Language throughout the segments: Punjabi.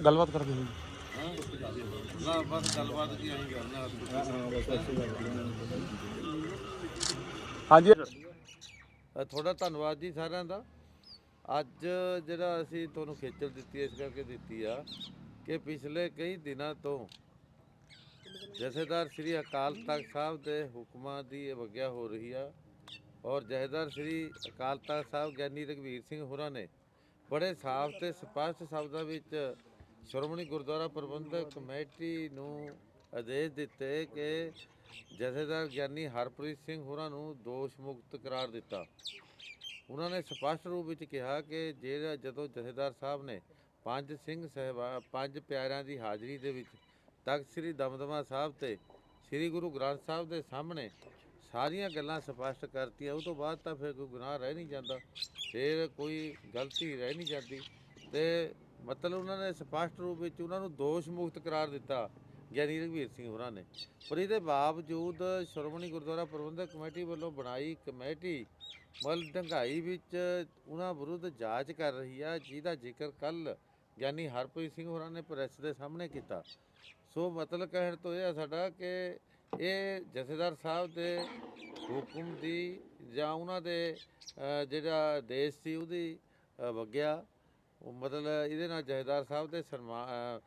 ਗੱਲਬਾਤ ਕਰਦੇ ਸੀ ਨਾ ਗੱਲਬਾਤ ਕੀ ਆਈ ਕਰਨਾ ਹਾਂਜੀ ਤੁਹਾਡਾ ਧੰਨਵਾਦ ਜੀ ਸਾਰਿਆਂ ਦਾ। ਅੱਜ ਜਿਹੜਾ ਅਸੀਂ ਤੁਹਾਨੂੰ ਖੇਚਲ ਦਿੱਤੀ ਇਸ ਕਰਕੇ ਦਿੱਤੀ ਆ ਕਿ ਪਿਛਲੇ ਕਈ ਦਿਨਾਂ ਤੋਂ ਜਥੇਦਾਰ ਸ੍ਰੀ ਅਕਾਲ ਤਖਤ ਸਾਹਿਬ ਦੇ ਹੁਕਮਾਂ ਦੀ ਅਵਗਿਆ ਹੋ ਰਹੀ ਆ ਔਰ ਜਥੇਦਾਰ ਸ੍ਰੀ ਅਕਾਲ ਤਖਤ ਸਾਹਿਬ ਗਿਆਨੀ ਰਘਵੀਰ ਸਿੰਘ ਹੋਰਾਂ ਨੇ ਬੜੇ ਸਾਫ਼ ਤੇ ਸਪਸ਼ਟ ਸ਼ਬਦਾਂ ਵਿੱਚ ਸ਼੍ਰੋਮਣੀ ਗੁਰਦੁਆਰਾ ਪ੍ਰਬੰਧਕ ਕਮੇਟੀ ਨੂੰ ਆਦੇਸ਼ ਦਿੱਤੇ ਕਿ ਜਥੇਦਾਰ ਗਿਆਨੀ ਹਰਪ੍ਰੀਤ ਸਿੰਘ ਹੋਰਾਂ ਨੂੰ ਦੋਸ਼ ਮੁਕਤ ਕਰਾਰ ਦਿੱਤਾ। ਉਹਨਾਂ ਨੇ ਸਪਸ਼ਟ ਰੂਪ ਵਿੱਚ ਕਿਹਾ ਕਿ ਜਿਹੜਾ ਜਦੋਂ ਜਥੇਦਾਰ ਸਾਹਿਬ ਨੇ ਪੰਜ ਸਿੰਘ ਸਹਿਬਾ, ਪੰਜ ਪਿਆਰਿਆਂ ਦੀ ਹਾਜ਼ਰੀ ਦੇ ਵਿੱਚ ਤਖਤ ਸ੍ਰੀ ਦਮਦਮਾ ਸਾਹਿਬ ਤੇ ਸ੍ਰੀ ਗੁਰੂ ਗ੍ਰੰਥ ਸਾਹਿਬ ਦੇ ਸਾਹਮਣੇ ਸਾਰੀਆਂ ਗੱਲਾਂ ਸਪਸ਼ਟ ਕਰਤੀਆਂ, ਉਹ ਤੋਂ ਬਾਅਦ ਤਾਂ ਫਿਰ ਕੋਈ ਗੁਨਾਹ ਰਹਿ ਨਹੀਂ ਜਾਂਦਾ, ਫਿਰ ਕੋਈ ਗਲਤੀ ਰਹਿ ਨਹੀਂ ਜਾਂਦੀ ਤੇ ਮਤਲਬ ਉਹਨਾਂ ਨੇ ਸਪਸ਼ਟ ਰੂਪ ਵਿੱਚ ਉਹਨਾਂ ਨੂੰ ਦੋਸ਼ ਮੁਕਤ ਕਰਾਰ ਦਿੱਤਾ, ਗਿਆਨੀ ਰਘਵੀਰ ਸਿੰਘ ਹੋਰਾਂ ਨੇ। ਪਰ ਇਹਦੇ ਬਾਵਜੂਦ ਸ਼੍ਰੋਮਣੀ ਗੁਰਦੁਆਰਾ ਪ੍ਰਬੰਧਕ ਕਮੇਟੀ ਵੱਲੋਂ ਬਣਾਈ ਕਮੇਟੀ ਮਲ ਢੰਗਾਈ ਵਿੱਚ ਉਹਨਾਂ ਵਿਰੁੱਧ ਜਾਂਚ ਕਰ ਰਹੀ ਆ, ਜਿਹਦਾ ਜ਼ਿਕਰ ਕੱਲ ਗਿਆਨੀ ਹਰਪ੍ਰੀਤ ਸਿੰਘ ਹੋਰਾਂ ਨੇ ਪ੍ਰੈਸ ਦੇ ਸਾਹਮਣੇ ਕੀਤਾ। ਸੋ ਮਤਲਬ ਕਹਿਣ ਤੋਂ ਇਹ ਆ ਸਾਡਾ ਕਿ ਇਹ ਜਥੇਦਾਰ ਸਾਹਿਬ ਦੇ ਹੁਕਮ ਦੀ ਜਾਂ ਉਹਨਾਂ ਦੇ ਜਿਹੜਾ ਦੇਸ਼ ਸੀ ਉਹਦੀ ਵਗਿਆ। ਉਹ ਮਤਲਬ ਇਹਦੇ ਨਾਲ ਜਥੇਦਾਰ ਸਾਹਿਬ ਦੇ ਸਨਮਾਨ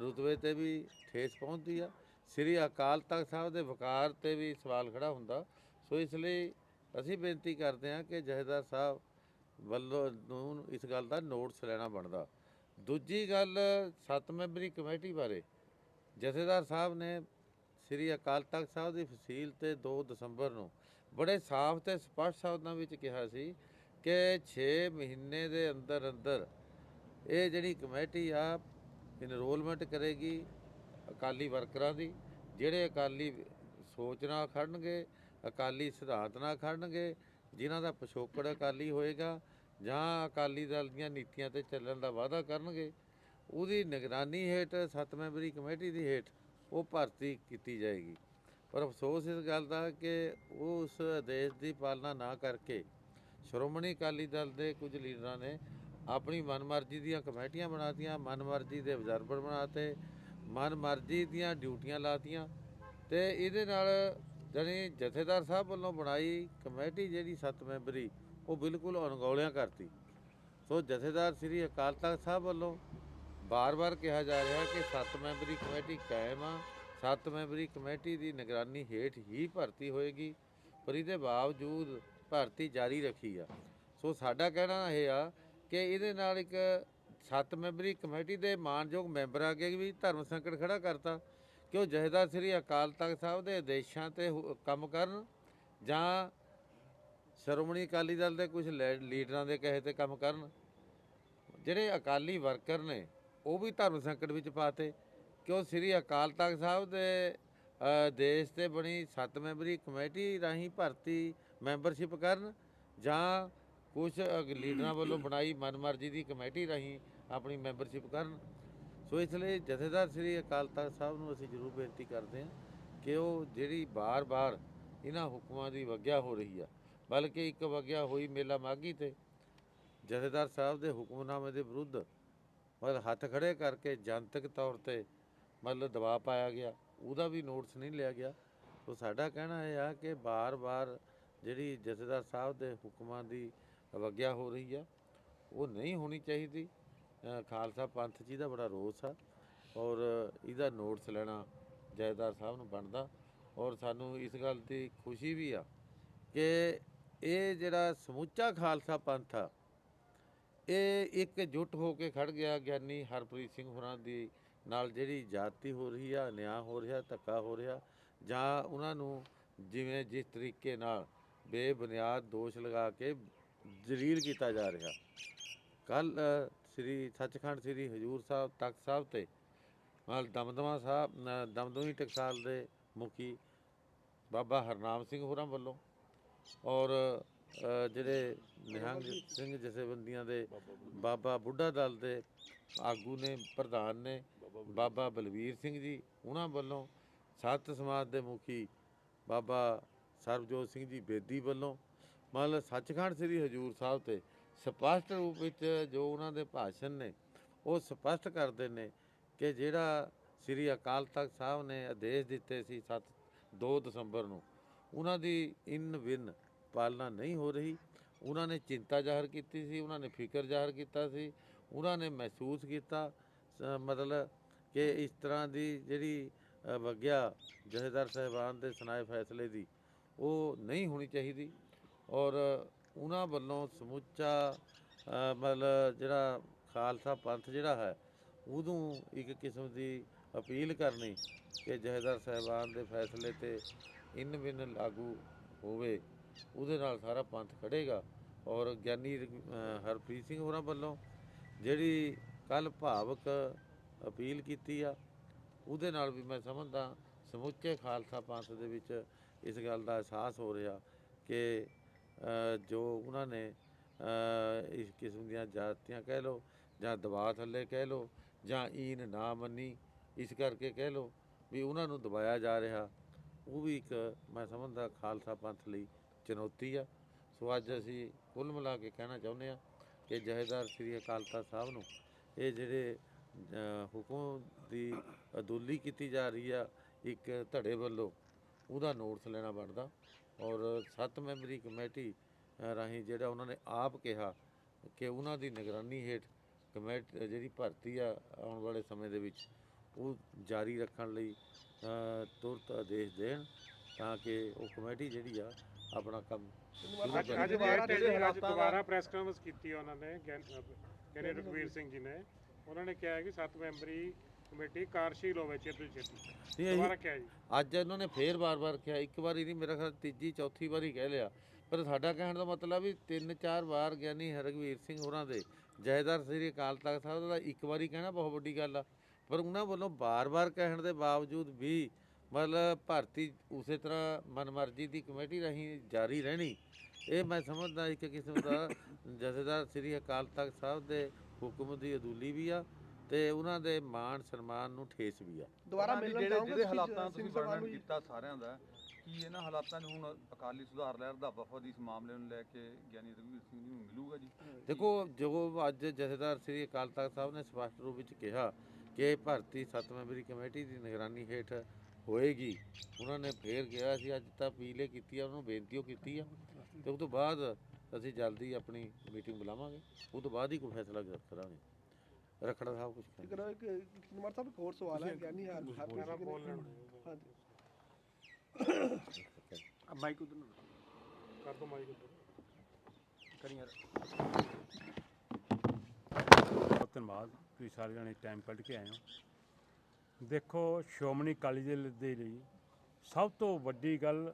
ਰੁਤਬੇ ਤੇ ਵੀ ਠੇਸ ਪਹੁੰਚਦੀ ਆ। ਸ੍ਰੀ ਅਕਾਲ ਤਖਤ ਸਾਹਿਬ ਦੇ ਵਕਾਰ ਤੇ ਵੀ ਸਵਾਲ ਖੜਾ ਹੁੰਦਾ। ਸੋ ਇਸ ਲਈ ਅਸੀਂ ਬੇਨਤੀ ਕਰਦੇ ਹਾਂ ਕਿ ਜਥੇਦਾਰ ਸਾਹਿਬ ਵੱਲੋਂ ਨੂੰ ਇਸ ਗੱਲ ਦਾ ਨੋਟਿਸ ਲੈਣਾ ਬਣਦਾ। ਦੂਜੀ ਗੱਲ ਸੱਤ ਮੈਂਬਰੀ ਕਮੇਟੀ ਬਾਰੇ। ਜਥੇਦਾਰ ਸਾਹਿਬ ਨੇ ਸ੍ਰੀ ਅਕਾਲ ਤਖਤ ਸਾਹਿਬ ਦੀ ਫਸੀਲ ਤੇ 2 ਦਸੰਬਰ ਨੂੰ ਬੜੇ ਸਾਫ਼ ਤੇ ਸਪਸ਼ਟ ਸ਼ਬਦਾਂ ਵਿੱਚ ਕਿਹਾ ਸੀ ਕਿ 6 ਮਹੀਨੇ ਦੇ ਅੰਦਰ ਅੰਦਰ ਇਹ ਜਿਹੜੀ ਕਮੇਟੀ ਆ ਇਨਰੋਲਮੈਂਟ ਕਰੇਗੀ ਅਕਾਲੀ ਵਰਕਰਾਂ ਦੀ, ਜਿਹੜੇ ਅਕਾਲੀ ਸੋਚ ਨਾਲ ਖੜਨਗੇ, ਅਕਾਲੀ ਸਿਧਾਂਤ ਨਾਲ ਖੜਨਗੇ, ਜਿਨ੍ਹਾਂ ਦਾ ਪਿਛੋਕੜ ਅਕਾਲੀ ਹੋਏਗਾ, ਜਾਂ ਅਕਾਲੀ ਦਲ ਦੀਆਂ ਨੀਤੀਆਂ ਤੇ ਚੱਲਣ ਦਾ ਵਾਅਦਾ ਕਰਨਗੇ, ਉਹਦੀ ਨਿਗਰਾਨੀ ਹੇਠ, ਸੱਤ ਮੈਂਬਰੀ ਕਮੇਟੀ ਦੀ ਹੇਠ ਉਹ ਭਰਤੀ ਕੀਤੀ ਜਾਏਗੀ। ਪਰ ਅਫਸੋਸ ਇਸ ਗੱਲ ਦਾ ਕਿ ਉਹ ਉਸ ਆਦੇਸ਼ ਦੀ ਪਾਲਣਾ ਨਾ ਕਰਕੇ ਸ਼੍ਰੋਮਣੀ ਅਕਾਲੀ ਦਲ ਦੇ ਕੁਝ ਲੀਡਰਾਂ ਨੇ ਆਪਣੀ ਮਨਮਰਜ਼ੀ ਦੀਆਂ ਕਮੇਟੀਆਂ ਬਣਾਤੀਆਂ, ਮਨਮਰਜ਼ੀ ਦੇ ਅਬਜ਼ਰਵਰ ਬਣਾਤੇ, ਮਨਮਰਜ਼ੀ ਦੀਆਂ ਡਿਊਟੀਆਂ ਲਾਤੀਆਂ ਤੇ ਇਹਦੇ ਨਾਲ ਜਾਣੀ ਜਥੇਦਾਰ ਸਾਹਿਬ ਵੱਲੋਂ ਬਣਾਈ ਕਮੇਟੀ ਜਿਹੜੀ ਸੱਤ ਮੈਂਬਰੀ, ਉਹ ਬਿਲਕੁਲ ਅਣਗੌਲਿਆਂ ਕਰਤੀ। ਸੋ ਜਥੇਦਾਰ ਸ੍ਰੀ ਅਕਾਲ ਤਖਤ ਸਾਹਿਬ ਵੱਲੋਂ ਬਾਰ-ਬਾਰ ਕਿਹਾ ਜਾ ਰਿਹਾ ਕਿ ਸੱਤ ਮੈਂਬਰੀ ਕਮੇਟੀ ਕਾਇਮ ਆ, ਸੱਤ ਮੈਂਬਰੀ ਕਮੇਟੀ ਦੀ ਨਿਗਰਾਨੀ ਹੇਠ ਹੀ ਭਰਤੀ ਹੋਏਗੀ, ਪਰ ਇਹਦੇ ਬਾਵਜੂਦ ਭਰਤੀ ਜਾਰੀ ਰੱਖੀ ਆ। ਸੋ ਸਾਡਾ ਕਹਿਣਾ ਇਹ ਆ ਕਿ ਇਹਦੇ ਨਾਲ ਇੱਕ ਸੱਤ ਮੈਂਬਰੀ ਕਮੇਟੀ ਦੇ ਮਾਨਯੋਗ ਮੈਂਬਰਾਂ ਅੱਗੇ ਵੀ ਧਰਮ ਸੰਕਟ ਖੜਾ ਕਰਤਾ ਕਿ ਉਹ ਜਥੇਦਾਰ ਸ੍ਰੀ ਅਕਾਲ ਤਖਤ ਸਾਹਿਬ ਦੇ ਆਦੇਸ਼ਾਂ ਤੇ ਹੁ- ਕੰਮ ਕਰਨ ਜਾਂ ਸ਼੍ਰੋਮਣੀ ਅਕਾਲੀ ਦਲ ਦੇ ਕੁਝ ਲੀਡਰਾਂ ਦੇ ਕਹੇ ਤੇ ਕੰਮ ਕਰਨ। ਜਿਹੜੇ ਅਕਾਲੀ ਵਰਕਰ ਨੇ, ਉਹ ਵੀ ਧਰਮ ਸੰਕਟ ਵਿੱਚ ਪਾਤੇ ਕਿਉਂ ਸ੍ਰੀ ਅਕਾਲ ਤਖਤ ਸਾਹਿਬ ਦੇ ਦੇਸ਼ ਤੇ ਬਣੀ ਸੱਤ ਮੈਂਬਰੀ ਕਮੇਟੀ ਰਾਹੀਂ ਭਰਤੀ ਮੈਂਬਰਸ਼ਿਪ ਕਰਨ ਜਾਂ ਕੁਝ ਲੀਡਰਾਂ ਵੱਲੋਂ ਬਣਾਈ ਮਨਮਰਜ਼ੀ ਦੀ ਕਮੇਟੀ ਰਾਹੀਂ ਆਪਣੀ ਮੈਂਬਰਸ਼ਿਪ ਕਰਨ। ਸੋ ਇਸ ਲਈ ਜਥੇਦਾਰ ਸ੍ਰੀ ਅਕਾਲ ਤਖਤ ਸਾਹਿਬ ਨੂੰ ਅਸੀਂ ਜ਼ਰੂਰ ਬੇਨਤੀ ਕਰਦੇ ਹਾਂ ਕਿ ਉਹ ਜਿਹੜੀ ਬਾਰ-ਬਾਰ ਇਹਨਾਂ ਹੁਕਮਾਂ ਦੀ ਵਗਿਆ ਹੋ ਰਹੀ ਆ, ਬਲਕਿ ਇੱਕ ਵਗਿਆ ਹੋਈ ਮੇਲਾ ਮਾਗੀ ਤੇ ਜਥੇਦਾਰ ਸਾਹਿਬ ਦੇ ਹੁਕਮਨਾਮੇ ਦੇ ਵਿਰੁੱਧ ਮਤਲਬ ਹੱਥ ਖੜੇ ਕਰਕੇ ਜਨਤਕ ਤੌਰ ਤੇ ਮਤਲਬ ਦਬਾਅ ਪਾਇਆ ਗਿਆ, ਉਹਦਾ ਵੀ ਨੋਟਿਸ ਨਹੀਂ ਲਿਆ ਗਿਆ। ਸੋ ਸਾਡਾ ਕਹਿਣਾ ਇਹ ਆ ਕਿ ਬਾਰ-ਬਾਰ ਜਿਹੜੀ ਜਥੇਦਾਰ ਸਾਹਿਬ ਦੇ ਹੁਕਮਾਂ ਦੀ ਅਵਗਿਆ ਹੋ ਰਹੀ ਆ। ਉਹ ਨਹੀਂ ਹੋਣੀ ਚਾਹੀਦੀ। ਖਾਲਸਾ ਪੰਥ ਜੀ ਦਾ ਬੜਾ ਰੋਸ ਆ ਔਰ ਇਹਦਾ ਨੋਟਸ ਲੈਣਾ ਜਥੇਦਾਰ ਸਾਹਿਬ ਨੂੰ ਬਣਦਾ ਔਰ ਸਾਨੂੰ ਇਸ ਗੱਲ ਦੀ ਖੁਸ਼ੀ ਵੀ ਆ ਕਿ ਇਹ ਜਿਹੜਾ ਸਮੁੱਚਾ ਖਾਲਸਾ ਪੰਥ ਆ, ਇਹ ਇੱਕ ਜੁੱਟ ਹੋ ਕੇ ਖੜ ਗਿਆ ਗਿਆਨੀ ਹਰਪ੍ਰੀਤ ਸਿੰਘ ਹੋਰਾਂ ਦੀ ਨਾਲ ਜਿਹੜੀ ਜਾਤੀ ਹੋ ਰਹੀ ਆ ਨਿਆਂ ਹੋ ਰਿਹਾ, ਧੱਕਾ ਹੋ ਰਿਹਾ ਜਾਂ ਉਹਨਾਂ ਨੂੰ ਜਿਵੇਂ ਜਿਸ ਤਰੀਕੇ ਨਾਲ ਬੇਬੁਨਿਆਦ ਦੋਸ਼ ਲਗਾ ਕੇ ਜਲੀਲ ਕੀਤਾ ਜਾ ਰਿਹਾ। ਕੱਲ ਸ੍ਰੀ ਸੱਚਖੰਡ ਸ੍ਰੀ ਹਜੂਰ ਸਾਹਿਬ ਤਖਤ ਸਾਹਿਬ ਤੇ ਨਾਲ ਦਮਦਮਾ ਸਾਹਿਬ ਦਮਦਮੀ ਟਕਸਾਲ ਦੇ ਮੁਖੀ ਬਾਬਾ ਹਰਨਾਮ ਸਿੰਘ ਹੋਰਾਂ ਵੱਲੋਂ ਔਰ ਜਿਹੜੇ ਨਿਹੰਗ ਸਿੰਘ ਜਥੇਬੰਦੀਆਂ ਦੇ ਬਾਬਾ ਬੁੱਢਾ ਦਲ ਦੇ ਆਗੂ ਨੇ, ਪ੍ਰਧਾਨ ਨੇ, ਬਾਬਾ ਬਲਵੀਰ ਸਿੰਘ ਜੀ, ਉਹਨਾਂ ਵੱਲੋਂ ਸੱਤ ਸਮਾਜ ਦੇ ਮੁਖੀ ਬਾਬਾ ਸਰਬਜੋਤ ਸਿੰਘ ਜੀ ਬੇਦੀ ਵੱਲੋਂ ਮਤਲਬ ਸੱਚਖੰਡ ਸ੍ਰੀ ਹਜੂਰ ਸਾਹਿਬ ਤੇ ਸਪਸ਼ਟ ਰੂਪ ਵਿੱਚ ਜੋ ਉਹਨਾਂ ਦੇ ਭਾਸ਼ਣ ਨੇ, ਉਹ ਸਪਸ਼ਟ ਕਰਦੇ ਨੇ ਕਿ ਜਿਹੜਾ ਸ੍ਰੀ ਅਕਾਲ ਤਖਤ ਸਾਹਿਬ ਨੇ ਆਦੇਸ਼ ਦਿੱਤੇ ਸੀ 7 2 ਦਸੰਬਰ ਨੂੰ, ਉਹਨਾਂ ਦੀ ਇਨ ਵਿਨ ਪਾਲਣਾ ਨਹੀਂ ਹੋ ਰਹੀ। ਉਹਨਾਂ ਨੇ ਚਿੰਤਾ ਜ਼ਾਹਰ ਕੀਤੀ ਸੀ, ਉਹਨਾਂ ਨੇ ਫਿਕਰ ਜ਼ਾਹਰ ਕੀਤਾ ਸੀ, ਉਹਨਾਂ ਨੇ ਮਹਿਸੂਸ ਕੀਤਾ ਮਤਲਬ ਕਿ ਇਸ ਤਰ੍ਹਾਂ ਦੀ ਜਿਹੜੀ ਵਗਿਆ ਜਥੇਦਾਰ ਸਾਹਿਬਾਨ ਦੇ ਸੁਣਾਏ ਫੈਸਲੇ ਦੀ, ਉਹ ਨਹੀਂ ਹੋਣੀ ਚਾਹੀਦੀ। ਔਰ ਉਹਨਾਂ ਵੱਲੋਂ ਸਮੁੱਚਾ ਮਤਲਬ ਜਿਹੜਾ ਖਾਲਸਾ ਪੰਥ ਜਿਹੜਾ ਹੈ ਉਦੋਂ ਇੱਕ ਕਿਸਮ ਦੀ ਅਪੀਲ ਕਰਨੀ ਕਿ ਜਥੇਦਾਰ ਸਾਹਿਬਾਨ ਦੇ ਫੈਸਲੇ ਤੇ ਇਨ ਬਿਨ ਲਾਗੂ ਹੋਵੇ। ਉਹਦੇ ਨਾਲ ਸਾਰਾ ਪੰਥ ਖੜੇਗਾ ਔਰ ਗਿਆਨੀ ਹਰਪ੍ਰੀਤ ਸਿੰਘ ਹੋਰਾਂ ਵੱਲੋਂ ਜਿਹੜੀ ਕੱਲ ਭਾਵਕ ਅਪੀਲ ਕੀਤੀ ਆ, ਉਹਦੇ ਨਾਲ ਵੀ ਮੈਂ ਸਮਝਦਾ ਸਮੁੱਚੇ ਖਾਲਸਾ ਪੰਥ ਦੇ ਵਿੱਚ ਇਸ ਗੱਲ ਦਾ ਅਹਿਸਾਸ ਹੋ ਰਿਹਾ ਕਿ ਜੋ ਉਹਨਾਂ ਨੇ ਇਸ ਕਿਸਮ ਦੀਆਂ ਜਾਤੀਆਂ ਕਹਿ ਲਓ, ਜਾਂ ਦਬਾਅ ਥੱਲੇ ਕਹਿ ਲਓ, ਜਾਂ ਈਨ ਨਾ ਮੰਨੀ, ਇਸ ਕਰਕੇ ਕਹਿ ਲਓ ਵੀ ਉਹਨਾਂ ਨੂੰ ਦਬਾਇਆ ਜਾ ਰਿਹਾ। ਉਹ ਵੀ ਇੱਕ ਮੈਂ ਸਮਝਦਾ ਖਾਲਸਾ ਪੰਥ ਲਈ ਚੁਣੌਤੀ ਆ। ਸੋ ਅੱਜ ਅਸੀਂ ਕੁੱਲ ਮਿਲਾ ਕੇ ਕਹਿਣਾ ਚਾਹੁੰਦੇ ਆ ਕਿ ਜਹੇਦਾਰ ਸ੍ਰੀ ਅਕਾਲ ਤਖਤ ਸਾਹਿਬ ਨੂੰ ਇਹ ਜਿਹੜੇ ਹੁਕਮ ਦੀ ਅਦੁੱਲੀ ਕੀਤੀ ਜਾ ਰਹੀ ਆ, ਇੱਕ ਧੜੇ ਵੱਲੋਂ ਉਹਦਾ ਨੋਟਸ ਲੈਣਾ ਬਣਦਾ। ਔਰ ਸੱਤ ਮੈਂਬਰੀ ਕਮੇਟੀ ਰਾਹੀਂ ਜਿਹੜਾ ਉਹਨਾਂ ਨੇ ਆਪ ਕਿਹਾ ਕਿ ਉਹਨਾਂ ਦੀ ਨਿਗਰਾਨੀ ਹੇਠ ਕਮੇਟੀ ਜਿਹੜੀ ਭਰਤੀ ਆ ਆਉਣ ਵਾਲੇ ਸਮੇਂ ਦੇ ਵਿੱਚ ਉਹ ਜਾਰੀ ਰੱਖਣ ਲਈ ਤੁਰਤ ਆਦੇਸ਼ ਦੇਣ ਤਾਂ ਕਿ ਉਹ ਕਮੇਟੀ ਜਿਹੜੀ ਆ ਆਪਣਾ ਕੰਮ ਅੱਜ ਦੁਬਾਰਾ ਪ੍ਰੈਸ ਕਾਨਫਰੰਸ ਕੀਤੀ ਉਹਨਾਂ ਨੇ ਗਿਆਨੀ ਰਘਵੀਰ ਸਿੰਘ ਜੀ ਨੇ। ਉਹਨਾਂ ਨੇ ਕਿਹਾ ਕਿ ਸੱਤ ਮੈਂਬਰੀ ਕਮੇਟੀ ਕਾਰਜਸ਼ੀਲ ਹੋਵੇ ਛੇਤੀ ਛੇਤੀ। ਨਹੀਂ, ਦੁਬਾਰਾ ਕਿਹਾ ਜੀ। ਅੱਜ ਉਹਨਾਂ ਨੇ ਫੇਰ ਵਾਰ-ਵਾਰ ਕਿਹਾ ਇੱਕ ਵਾਰੀ ਨਹੀਂ ਮੇਰਾ ਖਿਆਲ ਤੀਜੀ ਚੌਥੀ ਵਾਰੀ ਕਹਿ ਲਿਆ। ਪਰ ਸਾਡਾ ਕਹਿਣ ਦਾ ਮਤਲਬ ਵੀ ਤਿੰਨ ਚਾਰ ਵਾਰ ਗਿਆਨੀ ਹਰਗਵੀਰ ਸਿੰਘ ਹੋਰਾਂ ਦੇ ਜਹੇਦਾਰ ਸ੍ਰੀ ਅਕਾਲ ਤਖਤ ਸਾਹਿਬ ਦਾ ਇੱਕ ਵਾਰੀ ਕਹਿਣਾ ਬਹੁਤ ਵੱਡੀ ਗੱਲ ਆ। ਪਰ ਉਹਨਾਂ ਵੱਲੋਂ ਵਾਰ-ਵਾਰ ਕਹਿਣ ਦੇ ਬਾਵਜੂਦ ਵੀ ਮਤਲਬ ਭਰਤੀ ਉਸੇ ਤਰ੍ਹਾਂ ਮਨਮਰਜ਼ੀ ਦੀ ਕਮੇਟੀ ਰਹੀ ਜਾਰੀ ਰਹਿਣੀ ਇਹ ਮੈਂ ਸਮਝਦਾ ਇੱਕ ਕਿਸਮ ਦਾ ਜਥੇਦਾਰ ਸ੍ਰੀ ਅਕਾਲ ਤਖਤ ਸਾਹਿਬ ਦੇ ਹੁਕਮ ਦੀ ਅਦੂਲੀ ਵੀ ਆ। ਤੇ ਉਹਨਾਂ ਦੇ ਮਾਣ ਸਨਮਾਨ ਨੂੰ ਠੇਸ ਵੀ ਆ। ਦੁਬਾਰਾ ਮਿਲਣਾ ਜਿਹੜੇ ਚਾਹੋਗੇ ਜਿਹੜੇ ਹਾਲਾਤਾਂ ਤੁਸੀਂ ਵਰਣਨ? ਕੀਤਾ ਸਾਰਿਆਂ ਦਾ ਕੀ ਇਹਨਾਂ ਹਾਲਾਤਾਂ ਨੂੰ ਹੁਣ ਅਕਾਲੀ ਸੁਧਾਰ ਲਹਿਰ ਦਾ ਵਫਦ ਇਸ ਮਾਮਲੇ ਨੂੰ ਲੈ ਕੇ ਗਿਆਨੀ ਰਘਵੀਰ ਸਿੰਘ ਜੀ ਨੂੰ ਮਿਲੂਗਾ ਜੀ। ਦੇਖੋ ਜੋ ਅੱਜ ਜਥੇਦਾਰ ਸ੍ਰੀ ਅਕਾਲ ਤਖਤ ਸਾਹਿਬ ਨੇ ਸਪਸ਼ਟ ਰੂਪ ਵਿੱਚ ਕਿਹਾ ਕਿ ਇਹ ਭਰਤੀ ਸੱਤ ਮੈਂਬਰੀ ਕਮੇਟੀ ਦੀ ਨਿਗਰਾਨੀ ਹੇਠ ਹੋਏਗੀ। ਉਹਨਾਂ ਨੇ ਫੇਰ ਕਿਹਾ ਸੀ ਅੱਜ ਤਾਂ ਅਪੀਲੇ ਕੀਤੀ ਆ ਉਹਨੂੰ ਬੇਨਤੀਓ ਕੀਤੀ ਆ। ਤੇ ਉਸ ਤੋਂ ਬਾਅਦ ਅਸੀਂ ਜਲਦੀ ਆਪਣੀ ਮੀਟਿੰਗ ਬੁਲਾਵਾਂਗੇ। ਉਸ ਤੋਂ ਬਾਅਦ ਹੀ ਕੋਈ ਫੈਸਲਾ ਕਰ- ਕਰਾਂਗੇ। ਰਖੜਾ ਸਾਹਿਬ ਕੁਝ ਇੱਕ ਨਾ ਇੱਕ ਨਿਮਾਰ ਸਾਹਿਬ ਇੱਕ ਹੋਰ ਸਵਾਲ ਹੈ ਗਿਆਨੀ ਹਰ ਹਰ ਕਿਸੇ ਬੋਲ ਹਾਂਜੀ। ਮਾਈਕ ਉਧਰ ਕਰ ਦੋ ਮਾਈਕ ਉੱਤੇ ਕਰੀ ਯਾਰ ਬਹੁਤ ਧੰਨਵਾਦ ਤੁਸੀਂ ਸਾਰੇ ਜਣੇ ਟਾਈਮ ਕੱਢ ਕੇ ਆਏ ਹੋ। ਦੇਖੋ ਸ਼੍ਰੋਮਣੀ ਅਕਾਲੀ ਦਲ ਦੇ ਲਈ ਸਭ ਤੋਂ ਵੱਡੀ ਗੱਲ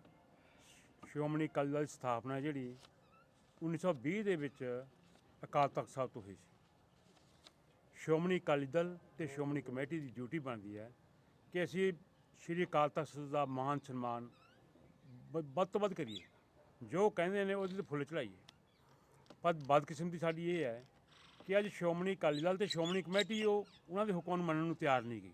ਸ਼੍ਰੋਮਣੀ ਅਕਾਲੀ ਦਲ ਦੀ ਸਥਾਪਨਾ ਜਿਹੜੀ 1920 ਦੇ ਵਿੱਚ ਅਕਾਲ ਤਖਤ ਸਾਹਿਬ ਤੋਂ ਹੋਈ ਸੀ। ਸ਼੍ਰੋਮਣੀ ਅਕਾਲੀ ਦਲ ਤੇ ਸ਼੍ਰੋਮਣੀ ਕਮੇਟੀ ਦੀ ਡਿਊਟੀ ਬਣਦੀ ਹੈ ਕਿ ਅਸੀਂ ਸ਼੍ਰੀ ਅਕਾਲ ਤਖਤ ਦਾ ਮਾਨ ਸਨਮਾਨ ਬ- ਵੱਧ ਤੋਂ ਵੱਧ ਕਰੀਏ। ਜੋ ਕਹਿੰਦੇ ਨੇ ਉਹਦੇ ਤੇ ਫੁੱਲ ਚੜਾਈਏ ਪਰ ਬਦਕਿਸਮਤੀ ਸਾਡੀ ਇਹ ਹੈ ਕਿ ਅੱਜ ਸ਼੍ਰੋਮਣੀ ਅਕਾਲੀ ਦਲ ਤੇ ਸ਼੍ਰੋਮਣੀ ਕਮੇਟੀ ਉਹ, ਉਹਨਾਂ ਦੇ ਹੁਕਮ ਨੂੰ ਮੰਨਣ ਨੂੰ ਤਿਆਰ ਨਹੀਂ ਗਈ।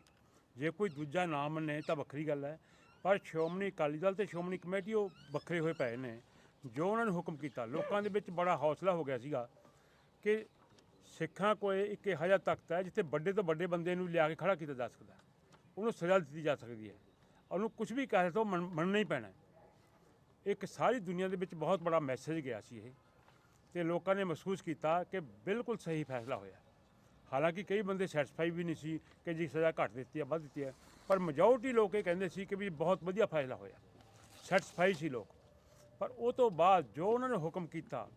ਜੇ ਕੋਈ ਦੂਜਾ ਨਾ ਮੰਨੇ ਤਾਂ ਵੱਖਰੀ ਗੱਲ ਹੈ। ਪਰ ਸ਼੍ਰੋਮਣੀ ਅਕਾਲੀ ਦਲ ਤੇ ਸ਼੍ਰੋਮਣੀ ਕਮੇਟੀ ਉਹ ਵੱਖਰੇ ਹੋਏ ਪਏ ਨੇ। ਜੋ ਉਹਨਾਂ ਨੇ ਹੁਕਮ ਕੀਤਾ, ਲੋਕਾਂ ਦੇ ਵਿੱਚ ਬੜਾ ਹੌਸਲਾ ਹੋ ਗਿਆ ਸੀਗਾ ਕਿ ਸਿੱਖਾਂ ਕੋਲ ਇੱਕ ਇਹੋ ਜਿਹਾ ਤਖਤ ਹੈ ਜਿੱਥੇ ਵੱਡੇ ਤੋਂ ਵੱਡੇ ਬੰਦੇ ਨੂੰ ਲਿਆ ਕੇ ਖੜਾ ਕੀਤਾ ਜਾ ਸਕਦਾ ਉਹਨੂੰ ਸਜ਼ਾ ਦਿੱਤੀ ਜਾ ਸਕਦੀ ਹੈ। ਉਹਨੂੰ ਕੁਝ ਵੀ ਕਹੇ ਤਾਂ ਉਹ ਮੰਨਣਾ ਹੀ ਪੈਣਾ ਇੱਕ ਸਾਰੀ ਦੁਨੀਆ ਦੇ ਵਿੱਚ ਬਹੁਤ ਬੜਾ ਮੈਸੇਜ ਗਿਆ ਸੀ ਇਹ। ਤੇ ਲੋਕਾਂ ਨੇ ਮਹਿਸੂਸ ਕੀਤਾ ਕਿ ਬਿਲਕੁਲ ਸਹੀ ਫੈਸਲਾ ਹੋਇਆ। ਹਾਲਾਂਕਿ ਕਈ ਬੰਦੇ ਸੈਟੀਸਫਾਈ ਵੀ ਨਹੀਂ ਸੀ ਕਿ ਜੀ ਸਜ਼ਾ ਘੱਟ ਦਿੱਤੀ ਹੈ, ਵੱਧ ਦਿੱਤੀ ਹੈ। ਪਰ ਮੈਜੋਰਟੀ ਲੋਕ ਇਹ ਕਹਿੰਦੇ ਸੀ ਕਿ ਵੀ ਬਹੁਤ ਵਧੀਆ ਫੈਸਲਾ ਹੋਇਆ। ਸੈਟੀਸਫਾਈ ਸੀ ਲੋਕ। ਪਰ ਉਹ ਤੋਂ ਬਾਅਦ ਜੋ ਉਹਨਾਂ ਨੇ ਹੁਕਮ ਕੀਤਾ,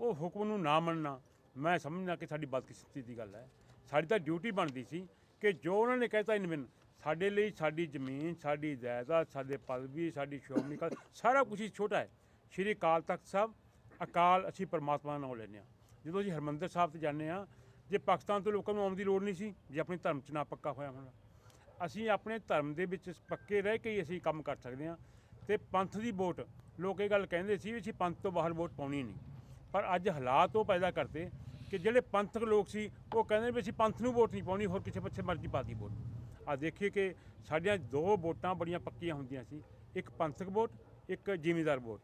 ਉਹ ਹੁਕਮ ਨੂੰ ਨਾ ਮੰਨਣਾ ਮੈਂ ਸਮਝਦਾ ਕਿ ਸਾਡੀ ਬਦਕਿਸਮਤੀ ਦੀ ਗੱਲ ਹੈ। ਸਾਡੀ ਤਾਂ ਡਿਊਟੀ ਬਣਦੀ ਸੀ ਕਿ ਜੋ ਉਹਨਾਂ ਨੇ ਕਹਿਤਾ ਇਨਵਿਨ ਸਾਡੇ ਲਈ ਸਾਡੀ ਜ਼ਮੀਨ, ਸਾਡੀ ਜਾਇਦਾਦ, ਸਾਡੇ ਪਦਵੀ, ਸਾਡੀ ਸ਼੍ਰੋਮਣੀ ਸਾਰਾ ਕੁਝ ਹੀ ਛੋਟਾ ਹੈ। ਸ਼੍ਰੀ ਅਕਾਲ ਤਖਤ ਸਾਹਿਬ, ਅਕਾਲ ਅਸੀਂ ਪਰਮਾਤਮਾ ਨਾਲ ਨਾਮ ਲੈਂਦੇ ਹਾਂ। ਜਦੋਂ ਅਸੀਂ ਹਰਮੰਦਰ ਸਾਹਿਬ ਤੇ ਜਾਂਦੇ ਹਾਂ, ਜੇ ਪਾਕਿਸਤਾਨ ਤੋਂ ਲੋਕਾਂ ਨੂੰ ਆਉਣ ਦੀ ਲੋੜ ਨਹੀਂ ਸੀ, ਜੇ ਆਪਣੇ ਧਰਮ 'ਚ ਨਾ ਪੱਕਾ ਹੋਇਆ ਹੋਣਾ। ਅਸੀਂ ਆਪਣੇ ਧਰਮ ਦੇ ਵਿੱਚ ਪੱਕੇ ਰਹਿ ਕੇ ਹੀ ਅਸੀਂ ਕੰਮ ਕਰ ਸਕਦੇ ਹਾਂ ਤੇ ਪੰਥ ਦੀ ਵੋਟ, ਲੋਕ ਇਹ ਗੱਲ ਕਹਿੰਦੇ ਸੀ ਵੀ ਅਸੀਂ ਪੰਥ ਤੋਂ ਬਾਹਰ ਵੋਟ ਪਾਉਣੀ ਨਹੀਂ। ਪਰ ਅੱਜ ਹਾਲਾਤ ਉਹ ਪੈਦਾ ਕਰਦੇ ਕਿ ਜਿਹੜੇ ਪੰਥਕ ਲੋਕ ਸੀ, ਉਹ ਕਹਿੰਦੇ ਵੀ ਅਸੀਂ ਪੰਥ ਨੂੰ ਵੋਟ ਨਹੀਂ ਪਾਉਣੀ, ਹੋਰ ਕਿਸੇ ਪਿੱਛੇ ਮਰਜ਼ੀ ਪਾਤੀ ਵੋਟ। ਆ ਦੇਖੀਏ ਕਿ ਸਾਡੀਆਂ ਦੋ ਵੋਟਾਂ ਬੜੀਆਂ ਪੱਕੀਆਂ ਹੁੰਦੀਆਂ ਸੀ, ਇੱਕ ਪੰਥਕ ਵੋਟ, ਇੱਕ ਜ਼ਿਮੀਦਾਰ ਵੋਟ।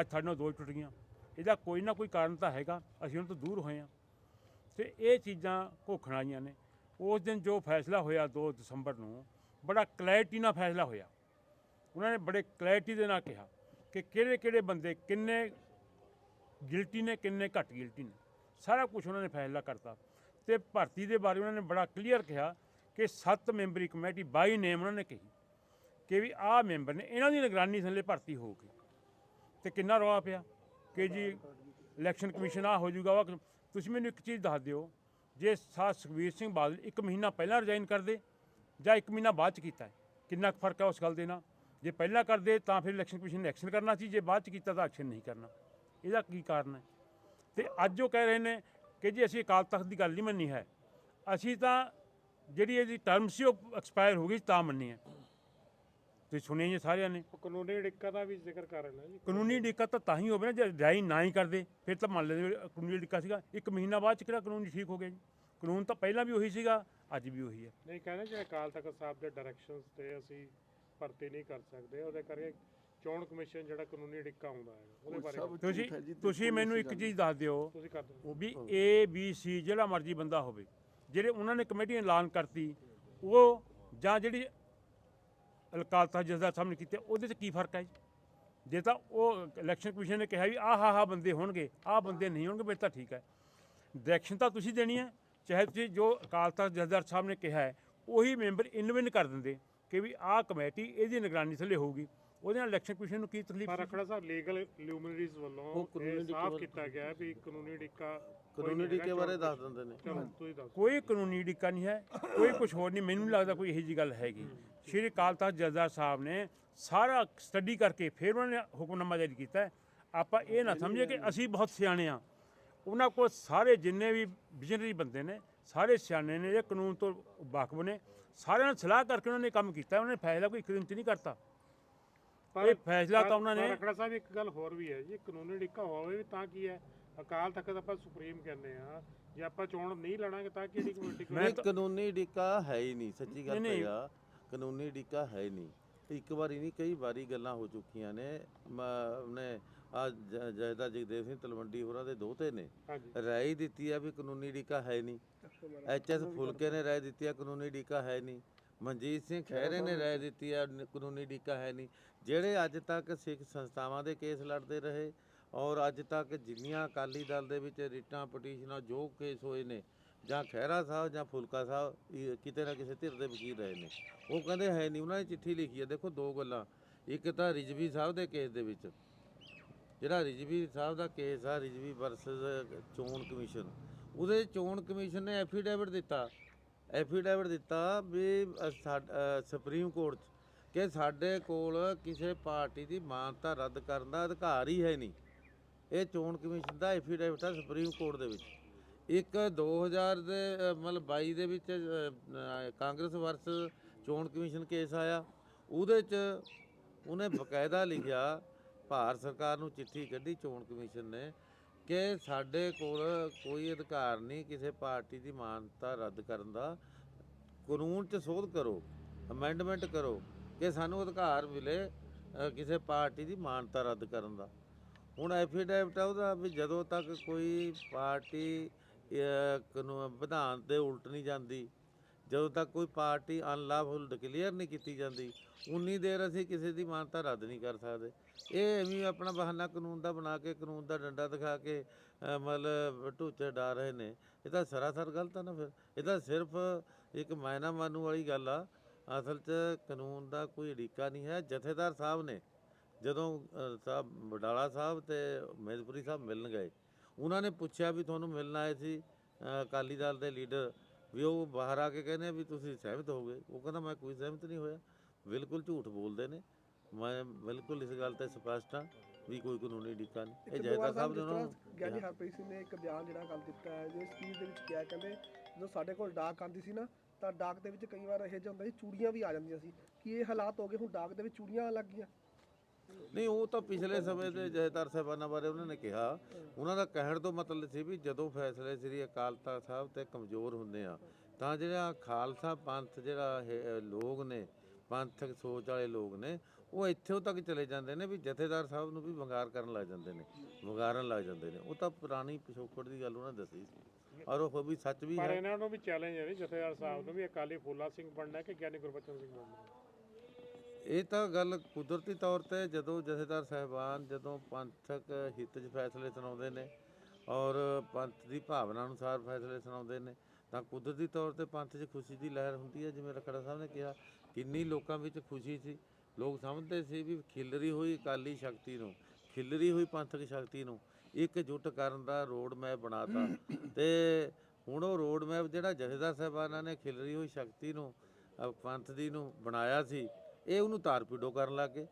ਅੱਜ ਸਾਡੇ ਨਾਲ ਦੋ ਟੁੱਟ ਗਈਆਂ। ਇਹਦਾ ਕੋਈ ਨਾ ਕੋਈ ਕਾਰਨ ਤਾਂ ਹੈਗਾ, ਅਸੀਂ ਉਹਨਾਂ ਤੋਂ ਦੂਰ ਹੋਏ ਹਾਂ। ਤੇ ਇਹ ਚੀਜ਼ਾਂ ਘੋਖਣ ਆਈਆਂ ਨੇ। ਉਸ ਦਿਨ ਜੋ ਫੈਸਲਾ ਹੋਇਆ 2 ਦਸੰਬਰ ਨੂੰ, ਬੜਾ ਕਲੈਰਿਟੀ ਨਾਲ ਫੈਸਲਾ ਹੋਇਆ। ਉਹਨਾਂ ਨੇ ਬੜੇ ਕਲੈਰਿਟੀ ਦੇ ਨਾਲ ਕਿਹਾ ਕਿ ਕਿਹੜੇ ਕਿਹੜੇ ਬੰਦੇ ਕਿੰਨੇ ਗਿਲਟੀ ਨੇ, ਕਿੰਨੇ ਘੱਟ ਗਿਲਟੀ ਨੇ। ਸਾਰਾ ਕੁਝ ਉਹਨਾਂ ਨੇ ਫੈਸਲਾ ਕਰਤਾ। ਤੇ ਭਰਤੀ ਦੇ ਬਾਰੇ ਉਹਨਾਂ ਨੇ ਬੜਾ ਕਲੀਅਰ ਕਿਹਾ ਕਿ ਸੱਤ ਮੈਂਬਰੀ ਕਮੇਟੀ ਬਾਈ ਨੇਮ ਉਹਨਾਂ ਨੇ ਕਹੀ ਕਿ ਵੀ ਆਹ ਮੈਂਬਰ ਨੇ ਇਹਨਾਂ ਦੀ ਨਿਗਰਾਨੀ ਥੱਲੇ ਭਰਤੀ ਹੋਊਗੀ ਤੇ ਕਿੰਨਾ ਰੌਲਾ ਪਿਆ ਕਿ ਜੀ ਇਲੈਕਸ਼ਨ ਕਮਿਸ਼ਨ ਆ ਹੋ ਜਾਊਗਾ ਵਾ ਤੁਸੀਂ ਮੈਨੂੰ ਇੱਕ ਚੀਜ਼ ਦੱਸ ਦਿਓ, ਜੇ ਸਾ ਸੁਖਬੀਰ ਸਿੰਘ ਬਾਦਲ ਇੱਕ ਮਹੀਨਾ ਪਹਿਲਾਂ ਰਿਜ਼ਾਈਨ ਕਰਦੇ ਜਾਂ ਇੱਕ ਮਹੀਨਾ ਬਾਅਦ ਚ ਕੀਤਾ ਕਿੰਨਾ ਕੁ ਫ਼ਰਕ ਹੈ ਉਸ ਗੱਲ ਦੇ ਨਾਲ? ਜੇ ਪਹਿਲਾਂ ਕਰਦੇ ਤਾਂ ਫਿਰ ਇਲੈਕਸ਼ਨ ਕਮਿਸ਼ਨ ਨੇ ਐਕਸ਼ਨ ਕਰਨਾ ਸੀ, ਜੇ ਬਾਅਦ ਚ ਕੀਤਾ ਤਾਂ ਐਕਸ਼ਨ ਨਹੀਂ ਕਰਨਾ। ਇਹਦਾ ਕੀ ਕਾਰਨ ਹੈ? ਤੇ ਅੱਜ ਉਹ ਕਹਿ ਰਹੇ ਨੇ ਕਿ ਜੀ ਅਸੀਂ ਅਕਾਲ ਤਖਤ ਦੀ ਗੱਲ ਨਹੀਂ ਮੰਨੀ ਹੈ। ਅਸੀਂ ਤਾਂ ਜਿਹੜੀ ਇਹਦੀ ਟਰਮ ਸੀ ਉਹ ਐਕਸਪਾਇਰ ਹੋ ਗਈ ਤਾਂ ਮੰਨੀ ਹੈ। ਤੁਸੀਂ ਸੁਣਿਆ ਜੀ ਸਾਰਿਆਂ ਨੇ। ਕਾਨੂੰਨੀ ਅੜਿੱਕਾ ਦਾ ਵੀ ਜ਼ਿਕਰ ਕਰ ਰਹੇ ਨੇ ਜੀ। ਕਾਨੂੰਨੀ ਦਿੱਕਤ ਤਾਂ ਤਾਂ ਹੀ ਹੋਵੇ ਨਾ ਜੇ ਰਿਜ਼ਾਈਨ ਨਾ ਹੀ ਕਰਦੇ ਫਿਰ ਤਾਂ ਮੰਨ ਲੈਂਦੇ ਕਾਨੂੰਨੀ ਦਿੱਕਤ ਸੀਗਾ। ਇੱਕ ਮਹੀਨਾ ਬਾਅਦ ਚ ਕਿਹੜਾ ਕਾਨੂੰਨ ਠੀਕ ਹੋ ਗਿਆ ਜੀ? ਕਾਨੂੰਨ ਤਾਂ ਪਹਿਲਾਂ ਵੀ ਉਹੀ ਸੀਗਾ ਅੱਜ ਵੀ ਉਹੀ ਹੈ। ਨਹੀਂ ਕਹਿੰਦੇ ਜੇ ਅਕਾਲ ਤਖਤ ਸਾਹਿਬ ਦੇ ਡਾਇਰੈਕਸ਼ਨਸ ਤੇ ਅਸੀਂ ਭਰਤੀ ਨਹੀਂ ਕਰ ਸਕਦੇ ਉਹਦੇ ਕਰਕੇ ਚੋਣ ਕਮਿਸ਼ਨ ਜਿਹੜਾ ਕਾਨੂੰਨੀ ਅੜਿੱਕਾ ਆਉਂਦਾ ਹੈ ਉਹਦੇ ਬਾਰੇ ਸਭ ਤੁਸੀਂ ਝੂਠ ਹੈ ਜੀ, ਤੁਸੀਂ ਮੈਨੂੰ ਇੱਕ। ਚੀਜ਼ ਦੱਸ ਦਿਓ। ਤੁਸੀਂ ਕਰ ਦਿਓ। ਵੀ ਏ ਬੀ ਸੀ ਜਿਹੜਾ ਮਰਜ਼ੀ ਬੰਦਾ ਹੋਵੇ ਜਿਹੜੇ ਉਹਨਾਂ ਨੇ ਕਮੇਟੀ ਐਲਾਨ ਕਰਤੀ ਉਹ ਜਾਂ ਜਿਹੜੀ ਅਕਾਲ ਤਖਤ ਜਿਸ ਦਾ ਸਾਹਮਣੇ ਕੀਤੇ ਉਹਦੇ 'ਚ ਕੀ ਫ਼ਰਕ ਹੈ ਜੀ? ਜੇ ਤਾਂ ਉਹ ਇਲੈਕਸ਼ਨ ਕਮਿਸ਼ਨ ਨੇ ਕਿਹਾ ਵੀ ਆਹ ਆਹ ਬੰਦੇ ਹੋਣਗੇ ਆਹ ਬੰਦੇ ਨਹੀਂ ਹੋਣਗੇ ਫਿਰ ਤਾਂ ਠੀਕ ਹੈ। ਡਾਇਰੈਕਸ਼ਨ ਤਾਂ ਤੁਸੀਂ ਦੇਣੀ ਹੈ ਚਾਹੇ ਤੁਸੀਂ ਜੋ ਅਕਾਲ ਤਖਤ ਜਥੇਦਾਰ ਸਾਹਿਬ ਨੇ ਕਿਹਾ ਹੈ ਉਹੀ ਮੈਂਬਰ ਇਨਵਿਨ ਕਰ ਦਿੰਦੇ ਕਿ ਵੀ ਆਹ ਕਮੇਟੀ ਇਹਦੀ ਨਿਗਰਾਨੀ ਥੱਲੇ ਹੋਊਗੀ। ਉਹਦੇ ਨਾਲ ਇਲੈਕਸ਼ਨ ਕਮਿਸ਼ਨ ਨੂੰ ਕੀ ਤਕਲੀਫ ਪਰ? ਰਖੜਾ ਸਾਹਿਬ ਲੀਗਲ ਲਿਊਮਨਰੀਜ਼ ਵੱਲੋਂ ਇਹ ਡਿੱਕਾ ਸਾਫ਼ ਕੀਤਾ ਗਿਆ ਹੈ ਵੀ ਕਾਨੂੰਨੀ ਕੋਈ ਕਾਨੂੰਨੀ ਟੀਕੇ ਬਾਰੇ ਦੱਸ ਦਿੰਦੇ ਨੇ। ਕੋਈ ਕਾਨੂੰਨੀ ਡਿੱਕਾ ਨਹੀਂ ਹੈ ਕੋਈ ਕੁਝ ਹੋਰ ਨਹੀਂ ਮੈਨੂੰ ਲੱਗਦਾ ਕੋਈ ਇਹੋ ਜੀ ਗੱਲ ਹੈਗੀ। ਸ਼੍ਰੀ ਅਕਾਲ ਤਖਤ ਜਥੇਦਾਰ ਸਾਹਿਬ ਨੇ ਸਾਰਾ ਸਟੱਡੀ ਕਰਕੇ ਫਿਰ ਉਹਨਾਂ ਨੇ ਹੁਕਮਨਾਮਾ ਜਾਰੀ ਕੀਤਾ। ਆਪਾਂ ਇਹ ਨਾ ਸਮਝੇ ਕਿ ਅਸੀਂ ਬਹੁਤ ਸਿਆਣੇ ਆ ਉਹਨਾਂ ਕੋਲ ਸਾਰੇ ਜਿੰਨੇ ਵੀ ਵਿਜ਼ਨਰੀ ਬੰਦੇ ਨੇ ਸਾਰੇ ਸਿਆਣੇ ਨੇ ਇਹ ਕਾਨੂੰਨ ਤੋਂ ਵਾਕਫ ਨੇ। ਸਾਰਿਆਂ ਨਾਲ ਸਲਾਹ ਕਰਕੇ ਉਹਨਾਂ ਨੇ ਕੰਮ ਕੀਤਾ ਉਹਨਾਂ ਨੇ ਫੈਸਲਾ ਕੋਈ ਇੱਕ ਦਿਨ ਚ ਨਹੀਂ ਕਰਤਾ। ਇਹ ਫੈਸਲਾ ਤਾਂ ਉਹਨਾਂ ਨੇ ਰਖੜਾ ਸਾਹਿਬ ਇੱਕ ਗੱਲ ਹੋਰ ਵੀ ਹੈ ਜੀ ਕਾਨੂੰਨੀ ਅੜਿੱਕਾ ਹੋਵੇ ਵੀ ਤਾਂ ਕੀ ਹੈ? ਅਕਾਲ ਤਖਤ ਆਪਾਂ ਸੁਪਰੀਮ ਕਹਿੰਦੇ ਆ। ਜੇ ਆਪਾਂ ਚੋਣ ਨਹੀਂ ਲੜਾਂਗੇ ਤਾਂ ਕਿਹੜੀ ਕਮੇਟੀ ਮੈਂ ਕਾਨੂੰਨੀ ਡਿੱਕਾ ਹੈ ਹੀ ਨਹੀਂ ਸੱਚੀ ਗੱਲ ਨਹੀਂ। ਆ ਕਾਨੂੰਨੀ ਡਿੱਕਾ ਹੈ ਹੀ ਨਹੀਂ। ਇੱਕ ਵਾਰੀ ਨਹੀਂ ਕਈ ਵਾਰੀ ਗੱਲਾਂ ਹੋ ਚੁੱਕੀਆਂ ਨੇ। ਮ- ਨੇ ਆ ਜੈਦਾ ਜਗਦੇਵ ਸਿੰਘ ਤਲਵੰਡੀ ਹੋਰਾਂ ਦੇ ਦੋਤੇ ਨੇ। ਰਾਏ ਦਿੱਤੀ ਆ ਵੀ ਕਾਨੂੰਨੀ ਡਿੱਕਾ ਹੈ ਨਹੀਂ। ਐਚ ਐਸ ਫੁਲਕੇ ਨੇ ਰਾਏ ਦਿੱਤੀ ਆ ਕਾਨੂੰਨੀ ਡਿੱਕਾ ਹੈ ਨਹੀਂ। ਮਨਜੀਤ ਸਿੰਘ ਖਹਿਰੇ ਨੇ ਰਾਏ ਦਿੱਤੀ ਆ ਕਾਨੂੰਨੀ ਡਿੱਕਾ ਹੈ ਨਹੀਂ। ਜਿਹੜੇ ਅੱਜ ਤੱਕ ਸਿੱਖ ਸੰਸਥਾਵਾਂ ਦੇ ਕੇਸ ਲੜਦੇ ਰਹੇ ਔਰ ਅੱਜ ਤੱਕ ਜਿੰਨੀਆਂ ਅਕਾਲੀ ਦਲ ਦੇ ਵਿੱਚ ਰਿਟਾਂ ਪਟੀਸ਼ਨਾਂ ਜੋ ਕੇਸ ਹੋਏ ਨੇ ਜਾਂ ਖਹਿਰਾ ਸਾਹਿਬ ਜਾਂ ਫੁਲਕਾ ਸਾਹਿਬ ਕਿਤੇ ਨਾ ਕਿਸੇ ਧਿਰ ਦੇ ਵਕੀਲ ਰਹੇ ਨੇ। ਉਹ ਕਹਿੰਦੇ ਹੈ ਨਹੀਂ ਉਹਨਾਂ ਨੇ ਚਿੱਠੀ ਲਿਖੀ ਹੈ ਦੇਖੋ ਦੋ ਗੱਲਾਂ। ਇੱਕ ਤਾਂ ਰਿਜਵੀ ਸਾਹਿਬ ਦੇ ਕੇਸ ਦੇ ਵਿੱਚ ਜਿਹੜਾ ਰਿਜਵੀ ਸਾਹਿਬ ਦਾ ਕੇਸ ਆ ਰਿਜਵੀ ਵਰਸਸ ਚੋਣ ਕਮਿਸ਼ਨ ਉਹਦੇ ਚੋਣ ਕਮਿਸ਼ਨ ਨੇ ਐਫੀਡੇਵਿਟ ਦਿੱਤਾ। ਐਫੀਡੇਵਿਟ ਦਿੱਤਾ ਵੀ ਅ, ਸੁਪਰੀਮ ਕੋਰਟ 'ਚ ਕਿ ਸਾਡੇ ਕੋਲ ਕਿਸੇ ਪਾਰਟੀ ਦੀ ਮਾਨਤਾ ਰੱਦ ਕਰਨ ਦਾ ਅਧਿਕਾਰ ਹੀ ਹੈ ਨਹੀਂ। ਇਹ ਚੋਣ ਕਮਿਸ਼ਨ ਦਾ ਐਫੀਡੇਵਿਟ ਆ ਸੁਪਰੀਮ ਕੋਰਟ ਦੇ ਵਿੱਚ। ਇੱਕ 2000 ਦੇ ਮਤਲਬ 22 ਦੇ ਵਿੱਚ ਕਾਂਗਰਸ ਵਰਸ ਚੋਣ ਕਮਿਸ਼ਨ ਕੇਸ ਆਇਆ। ਉਹਦੇ 'ਚ ਉਹਨੇ ਬਕਾਇਦਾ ਲਿਖਿਆ ਭਾਰਤ ਸਰਕਾਰ ਨੂੰ ਚਿੱਠੀ ਕੱਢੀ ਚੋਣ ਕਮਿਸ਼ਨ ਨੇ ਕਿ ਸਾਡੇ ਕੋਲ ਕੋਈ ਅਧਿਕਾਰ ਨਹੀਂ ਕਿਸੇ ਪਾਰਟੀ ਦੀ ਮਾਨਤਾ ਰੱਦ ਕਰਨ ਦਾ। ਕਾਨੂੰਨ 'ਚ ਸੋਧ ਕਰੋ ਅਮੈਂਡਮੈਂਟ ਕਰੋ ਕਿ ਸਾਨੂੰ ਅਧਿਕਾਰ ਮਿਲੇ ਕਿਸੇ ਪਾਰਟੀ ਦੀ ਮਾਨਤਾ ਰੱਦ ਕਰਨ ਦਾ। ਹੁਣ ਐਫੀਡੇਵਿਟ ਆ ਉਹਦਾ ਵੀ ਜਦੋਂ ਤੱਕ ਕੋਈ ਪਾਰਟੀ ਅ, ਕਾਨੂੰਨ ਵਿਧਾਨ ਦੇ ਉਲਟ ਨਹੀਂ ਜਾਂਦੀ ਜਦੋਂ ਤੱਕ ਕੋਈ ਪਾਰਟੀ ਅਨਲਾਫੁਲ ਡਿਕਲੇਅਰ ਨਹੀਂ ਕੀਤੀ ਜਾਂਦੀ, ਉਨੀ ਦੇਰ ਅਸੀਂ ਕਿਸੇ ਦੀ ਮਾਨਤਾ ਰੱਦ ਨਹੀਂ ਕਰ ਸਕਦੇ। ਇਹ ਐਵੇਂ ਆਪਣਾ ਬਹਾਨਾ ਕਾਨੂੰਨ ਦਾ ਬਣਾ ਕੇ, ਕਾਨੂੰਨ ਦਾ ਡੰਡਾ ਦਿਖਾ ਕੇ ਮਤਲਬ ਢੂਚੇ ਡਾ ਰਹੇ ਨੇ। ਇਹ ਤਾਂ ਸਰਾਸਰ ਗਲਤ ਆ ਨਾ ਫਿਰ। ਇਹ ਤਾਂ ਸਿਰਫ ਇੱਕ ਮਾਇਨਾ ਮਾਨੂ ਵਾਲੀ ਗੱਲ ਆ। ਅਸਲ 'ਚ ਕਾਨੂੰਨ ਦਾ ਕੋਈ ਅੜਿੱਕਾ ਨਹੀਂ ਹੈ। ਜਥੇਦਾਰ ਸਾਹਿਬ ਨੇ ਜਦੋਂ ਸਾਹਿਬ ਵਡਾਲਾ ਸਾਹਿਬ ਤੇ ਮੇਜ਼ਪੁਰੀ ਸਾਹਿਬ ਮਿਲਣ ਗਏ, ਉਹਨਾਂ ਨੇ ਪੁੱਛਿਆ ਵੀ ਤੁਹਾਨੂੰ ਮਿਲਣ ਆਏ ਸੀ ਅਕਾਲੀ ਦਲ ਦੇ ਲੀਡਰ। ਵੀ ਉਹ ਬਾਹਰ ਆ ਕੇ ਕਹਿੰਦੇ ਆ ਵੀ ਤੁਸੀਂ ਸਹਿਮਤ ਹੋ ਗਏ ਉਹ ਕਹਿੰਦਾ ਮੈਂ ਕੋਈ ਸਹਿਮਤ ਨਹੀਂ ਹੋਇਆ। ਬਿਲਕੁਲ ਝੂਠ ਬੋਲਦੇ ਨੇ। ਮੈਂ ਬਿਲਕੁਲ ਇਸ ਗੱਲ ਤੇ ਸਪਸ਼ਟ ਹਾਂ ਵੀ ਕੋਈ ਕਾਨੂੰਨੀ ਡਿੱਕਾ ਨਹੀਂ। ਇਹ ਜਵਾਰ ਸਾਹਿਬ ਨੇ ਉਹਨਾਂ ਨੂੰ ਗਿਆਨੀ। ਹਰਪ੍ਰੀਤ ਸਿੰਘ ਨੇ ਇੱਕ ਬਿਆਨ ਜਿਹੜਾ ਗੱਲ ਦਿੱਤਾ ਹੈ ਜੋ ਸਪੀਚ ਦੇ ਵਿੱਚ ਕਿਹਾ ਕਹਿੰਦੇ ਜਦੋਂ ਸਾਡੇ ਕੋਲ ਡਾਕ ਆਉਂਦੀ ਸੀ ਨਾ ਤਾਂ ਡਾਕ ਦੇ ਵਿੱਚ ਕਈ ਵਾਰ ਇਹੋ ਜਿਹਾ ਹੁੰਦਾ ਸੀ ਚੂੜੀਆਂ ਵੀ ਆ ਜਾਂਦੀਆਂ ਸੀ ਕਿ ਇਹ ਹਾਲਾਤ ਹੋ ਗਏ ਹੁਣ ਡਾਕ ਦੇ ਵਿੱਚ ਚੂੜੀਆਂ ਆਉਣ ਲੱਗ ਗਈਆਂ। ਨਹੀਂ ਉਹ ਤਾਂ ਪਿਛਲੇ ਸਮੇਂ ਦੇ ਜੈਦਾਰ ਸਾਹਿਬਾਨਾਂ ਬਾਰੇ ਉਹਨਾਂ ਨੇ ਕਿਹਾ। ਉਹਨਾਂ ਦਾ ਕਹਿਣ ਤੋਂ ਮਤਲਬ ਸੀ ਵੀ ਜਦੋਂ ਫੈਸਲੇ ਸ੍ਰੀ ਅਕਾਲ ਤਖਤ ਸਾਹਿਬ ਤੇ ਕਮਜ਼ੋਰ ਹੁੰਦੇ ਆ ਤਾਂ ਜਿਹੜਾ ਖਾਲਸਾ ਪੰਥ ਜਿਹੜਾ ਲੋਕ ਨੇ ਪੰਥਕ ਸੋਚ ਵਾਲੇ ਲੋਕ ਨੇ ਉਹ ਇੱਥੋਂ ਤੱਕ ਚਲੇ ਜਾਂਦੇ ਨੇ ਵੀ ਜਥੇਦਾਰ ਸਾਹਿਬ ਨੂੰ ਵੀ ਵੰਗਾਰ ਕਰਨ ਲੱਗ ਜਾਂਦੇ ਨੇ ਵੰਗਾਰਨ ਲੱਗ ਜਾਂਦੇ ਨੇ। ਉਹ ਤਾਂ ਪੁਰਾਣੀ ਪਿਛੋਕੜ ਦੀ ਗੱਲ ਉਹਨਾਂ ਦੱਸੀ ਸੀ। ਔਰ ਉਹ ਵੀ ਸੱਚ ਵੀ ਪਰ ਹੈ। ਇਹਨਾਂ ਨੂੰ ਵੀ ਚੈਲੰਜ ਹੈ ਜਥੇਦਾਰ ਸਾਹਿਬ ਨੂੰ ਵੀ ਅਕਾਲੀ ਫੂਲਾ ਸਿੰਘ ਬਣਨਾ ਹੈ ਕਿ ਗਿਆਨੀ ਗੁਰਬਚਨ ਸਿੰਘ ਬਣਨਾ ਹੈ? ਇਹ ਤਾਂ ਗੱਲ ਕੁਦਰਤੀ ਤੌਰ ਤੇ ਜਦੋਂ ਜਥੇਦਾਰ ਸਾਹਿਬਾਨ, ਜਦੋਂ ਪੰਥਕ ਹਿੱਤ 'ਚ ਫੈਸਲੇ ਸੁਣਾਉਂਦੇ ਨੇ ਔਰ ਪੰਥ ਦੀ ਭਾਵਨਾ ਅਨੁਸਾਰ ਫੈਸਲੇ ਸੁਣਾਉਂਦੇ ਨੇ, ਤਾਂ ਕੁਦਰਤੀ ਤੌਰ ਤੇ ਪੰਥ 'ਚ ਖੁਸ਼ੀ ਦੀ ਲਹਿਰ ਹੁੰਦੀ ਹੈ। ਜਿਵੇਂ ਰਖੜਾ ਸਾਹਿਬ ਨੇ ਕਿਹਾ, ਕਿੰਨੀ ਲੋਕਾਂ ਵਿੱਚ ਖੁਸ਼ੀ ਸੀ। ਲੋਕ ਸਮਝਦੇ ਸੀ ਵੀ ਖਿਲਰੀ ਹੋਈ ਅਕਾਲੀ ਸ਼ਕਤੀ ਨੂੰ, ਖਿਲਰੀ ਹੋਈ ਪੰਥਕ ਸ਼ਕਤੀ ਨੂੰ, ਇੱਕ ਜੁੱਟ ਕਰਨ ਦਾ ਰੋਡ ਮੈਪ ਬਣਾਤਾ। ਤੇ ਹੁਣ ਉਹ ਰੋਡ ਮੈਪ ਜਿਹੜਾ ਜਥੇਦਾਰ ਸਾਹਿਬਾਨਾਂ ਨੇ ਖਿਲਰੀ ਹੋਈ ਸ਼ਕਤੀ ਨੂੰ ਪੰਥ ਦੀ ਨੂੰ ਬਣਾਇਆ ਸੀ ਇਹ ਉਹਨੂੰ ਤਾਰਪੀਡੋ ਕਰਨ ਲੱਗੇ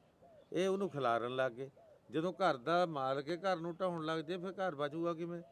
ਇਹ ਉਹਨੂੰ ਖਿਲਾਰਨ ਲੱਗੇ ਜਦੋਂ ਘਰ ਦਾ ਮਾਲਕ ਹੈ ਘਰ ਨੂੰ ਢਾਉਣ ਲੱਗ ਜੇ, ਫਿਰ ਘਰ ਬਚੂਗਾ ਕਿਵੇਂ?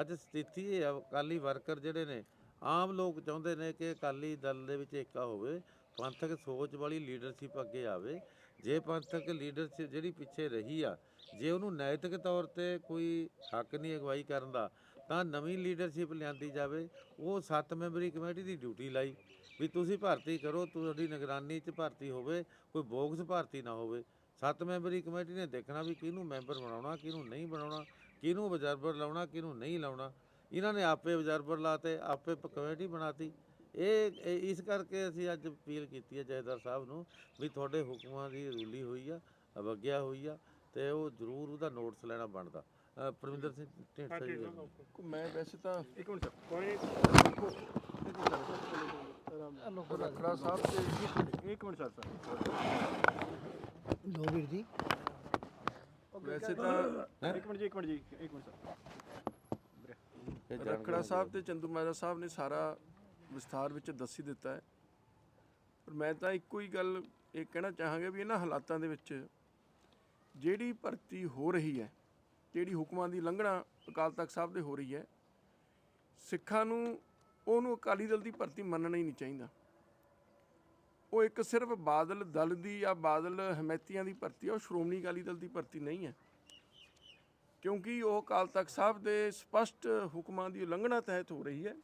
ਅੱਜ ਸਥਿਤੀ ਇਹ ਆ, ਅਕਾਲੀ ਵਰਕਰ ਜਿਹੜੇ ਨੇ, ਆਮ ਲੋਕ ਚਾਹੁੰਦੇ ਨੇ ਕਿ ਅਕਾਲੀ ਦਲ ਦੇ ਵਿੱਚ ਏਕਾ ਹੋਵੇ, ਪੰਥਕ ਸੋਚ ਵਾਲੀ ਲੀਡਰਸ਼ਿਪ ਅੱਗੇ ਆਵੇ। ਜੇ ਪੰਥਕ ਲੀਡਰਸ਼ਿਪ ਜਿਹੜੀ ਪਿੱਛੇ ਰਹੀ ਆ, ਜੇ ਉਹਨੂੰ ਨੈਤਿਕ ਤੌਰ ਤੇ ਕੋਈ ਹੱਕ ਨਹੀਂ ਅਗਵਾਈ ਕਰਨ ਦਾ, ਤਾਂ ਨਵੀਂ ਲੀਡਰਸ਼ਿਪ ਲਿਆਂਦੀ ਜਾਵੇ। ਉਹ ਸੱਤ ਮੈਂਬਰੀ ਕਮੇਟੀ ਦੀ ਡਿਊਟੀ ਲਾਈ। ਵੀ ਤੁਸੀਂ ਭਰਤੀ ਕਰੋ ਤੁਹਾਡੀ ਨਿਗਰਾਨੀ 'ਚ ਭਰਤੀ ਹੋਵੇ ਕੋਈ ਬੋਗਸ ਭਰਤੀ ਨਾ ਹੋਵੇ। ਸੱਤ ਮੈਂਬਰੀ ਕਮੇਟੀ ਨੇ ਦੇਖਣਾ ਵੀ ਕਿਹਨੂੰ ਮੈਂਬਰ ਬਣਾਉਣਾ ਕਿਹਨੂੰ ਨਹੀਂ ਬਣਾਉਣਾ ਕਿਹਨੂੰ ਅਬਜ਼ਰਵਰ ਲਾਉਣਾ ਕਿਹਨੂੰ ਨਹੀਂ ਲਾਉਣਾ। ਇਹਨਾਂ ਨੇ ਆਪੇ ਅਬਜ਼ਰਵਰ ਲਾਤੇ ਆਪੇ ਕਮੇਟੀ ਬਣਾਤੀ। ਇਹ ਇਹ- ਇਸ ਕਰਕੇ ਅਸੀਂ ਅੱਜ ਅਪੀਲ ਕੀਤੀ ਹੈ ਜੈਦਾਰ ਸਾਹਿਬ ਨੂੰ ਵੀ ਤੁਹਾਡੇ ਹੁਕਮਾਂ ਦੀ ਰੂਲੀ ਹੋਈ ਆ ਅਵਗਿਆ ਹੋਈ ਆ ਤੇ ਉਹ ਜ਼ਰੂਰ ਉਹਦਾ ਨੋਟਿਸ ਲੈਣਾ ਬਣਦਾ। ਪਰਮਿੰਦਰ ਸਿੰਘ ਠੀਕ ਜੀ। ਮੈਂ ਵੈਸੇ ਤਾਂ ਇੱਕ ਮਿੰਟ ਕੋਈ ਰਖੜਾ ਸਾਹਿਬ ਤੇ ਇੱਕ ਮਿੰਟ ਸਰ ਸਰ। ਲੋ ਵੀਰ ਜੀ। ਵੈਸੇ ਤਾਂ ਇੱਕ ਮਿੰਟ ਜੀ ਇੱਕ ਮਿੰਟ ਜੀ ਇੱਕ ਮਿੰਟ ਸਰ। ਇਹ ਜਾਣਕਾਰੀ ਰਖੜਾ ਸਾਹਿਬ ਤੇ ਚੰਦੂ ਮਹਾਰਾਜ ਸਾਹਿਬ ਨੇ ਸਾਰਾ ਵਿਸਥਾਰ ਵਿੱਚ ਦੱਸੀ ਦਿੱਤਾ ਹੈ। ਪਰ ਮੈਂ ਤਾਂ ਇੱਕੋ ਹੀ ਗੱਲ ਇਹ ਕਹਿਣਾ ਚਾਹਾਂਗਾ ਵੀ ਇਹਨਾਂ ਹਾਲਾਤਾਂ ਦੇ ਵਿੱਚ ਜਿਹੜੀ ਭਰਤੀ ਹੋ ਰਹੀ ਹੈ ਜਿਹੜੀ ਹੁਕਮਾਂ ਦੀ ਲੰਘਣਾ ਅਕਾਲ ਤਖਤ ਸਾਹਿਬ ਦੇ ਹੋ ਰਹੀ ਹੈ ਸਿੱਖਾਂ ਨੂੰ ਉਹਨੂੰ ਅਕਾਲੀ ਦਲ ਦੀ ਭਰਤੀ ਮੰਨਣਾ ਹੀ ਨਹੀਂ ਚਾਹੀਦਾ। ਉਹ ਇੱਕ ਸਿਰਫ ਬਾਦਲ ਦਲ ਦੀ ਜਾਂ ਬਾਦਲ ਹਮੈਤੀਆਂ ਦੀ ਭਰਤੀ ਹੈ ਉਹ ਸ਼੍ਰੋਮਣੀ ਅਕਾਲੀ ਦਲ ਦੀ ਭਰਤੀ ਨਹੀਂ ਹੈ। ਕਿਉਂਕਿ ਉਹ ਅਕਾਲ ਤਖਤ ਸਾਹਿਬ ਦੇ ਸਪਸ਼ਟ ਹੁਕਮਾਂ ਦੀ ਉਲੰਘਣਾ ਤਹਿਤ ਹੋ ਰਹੀ ਹੈ।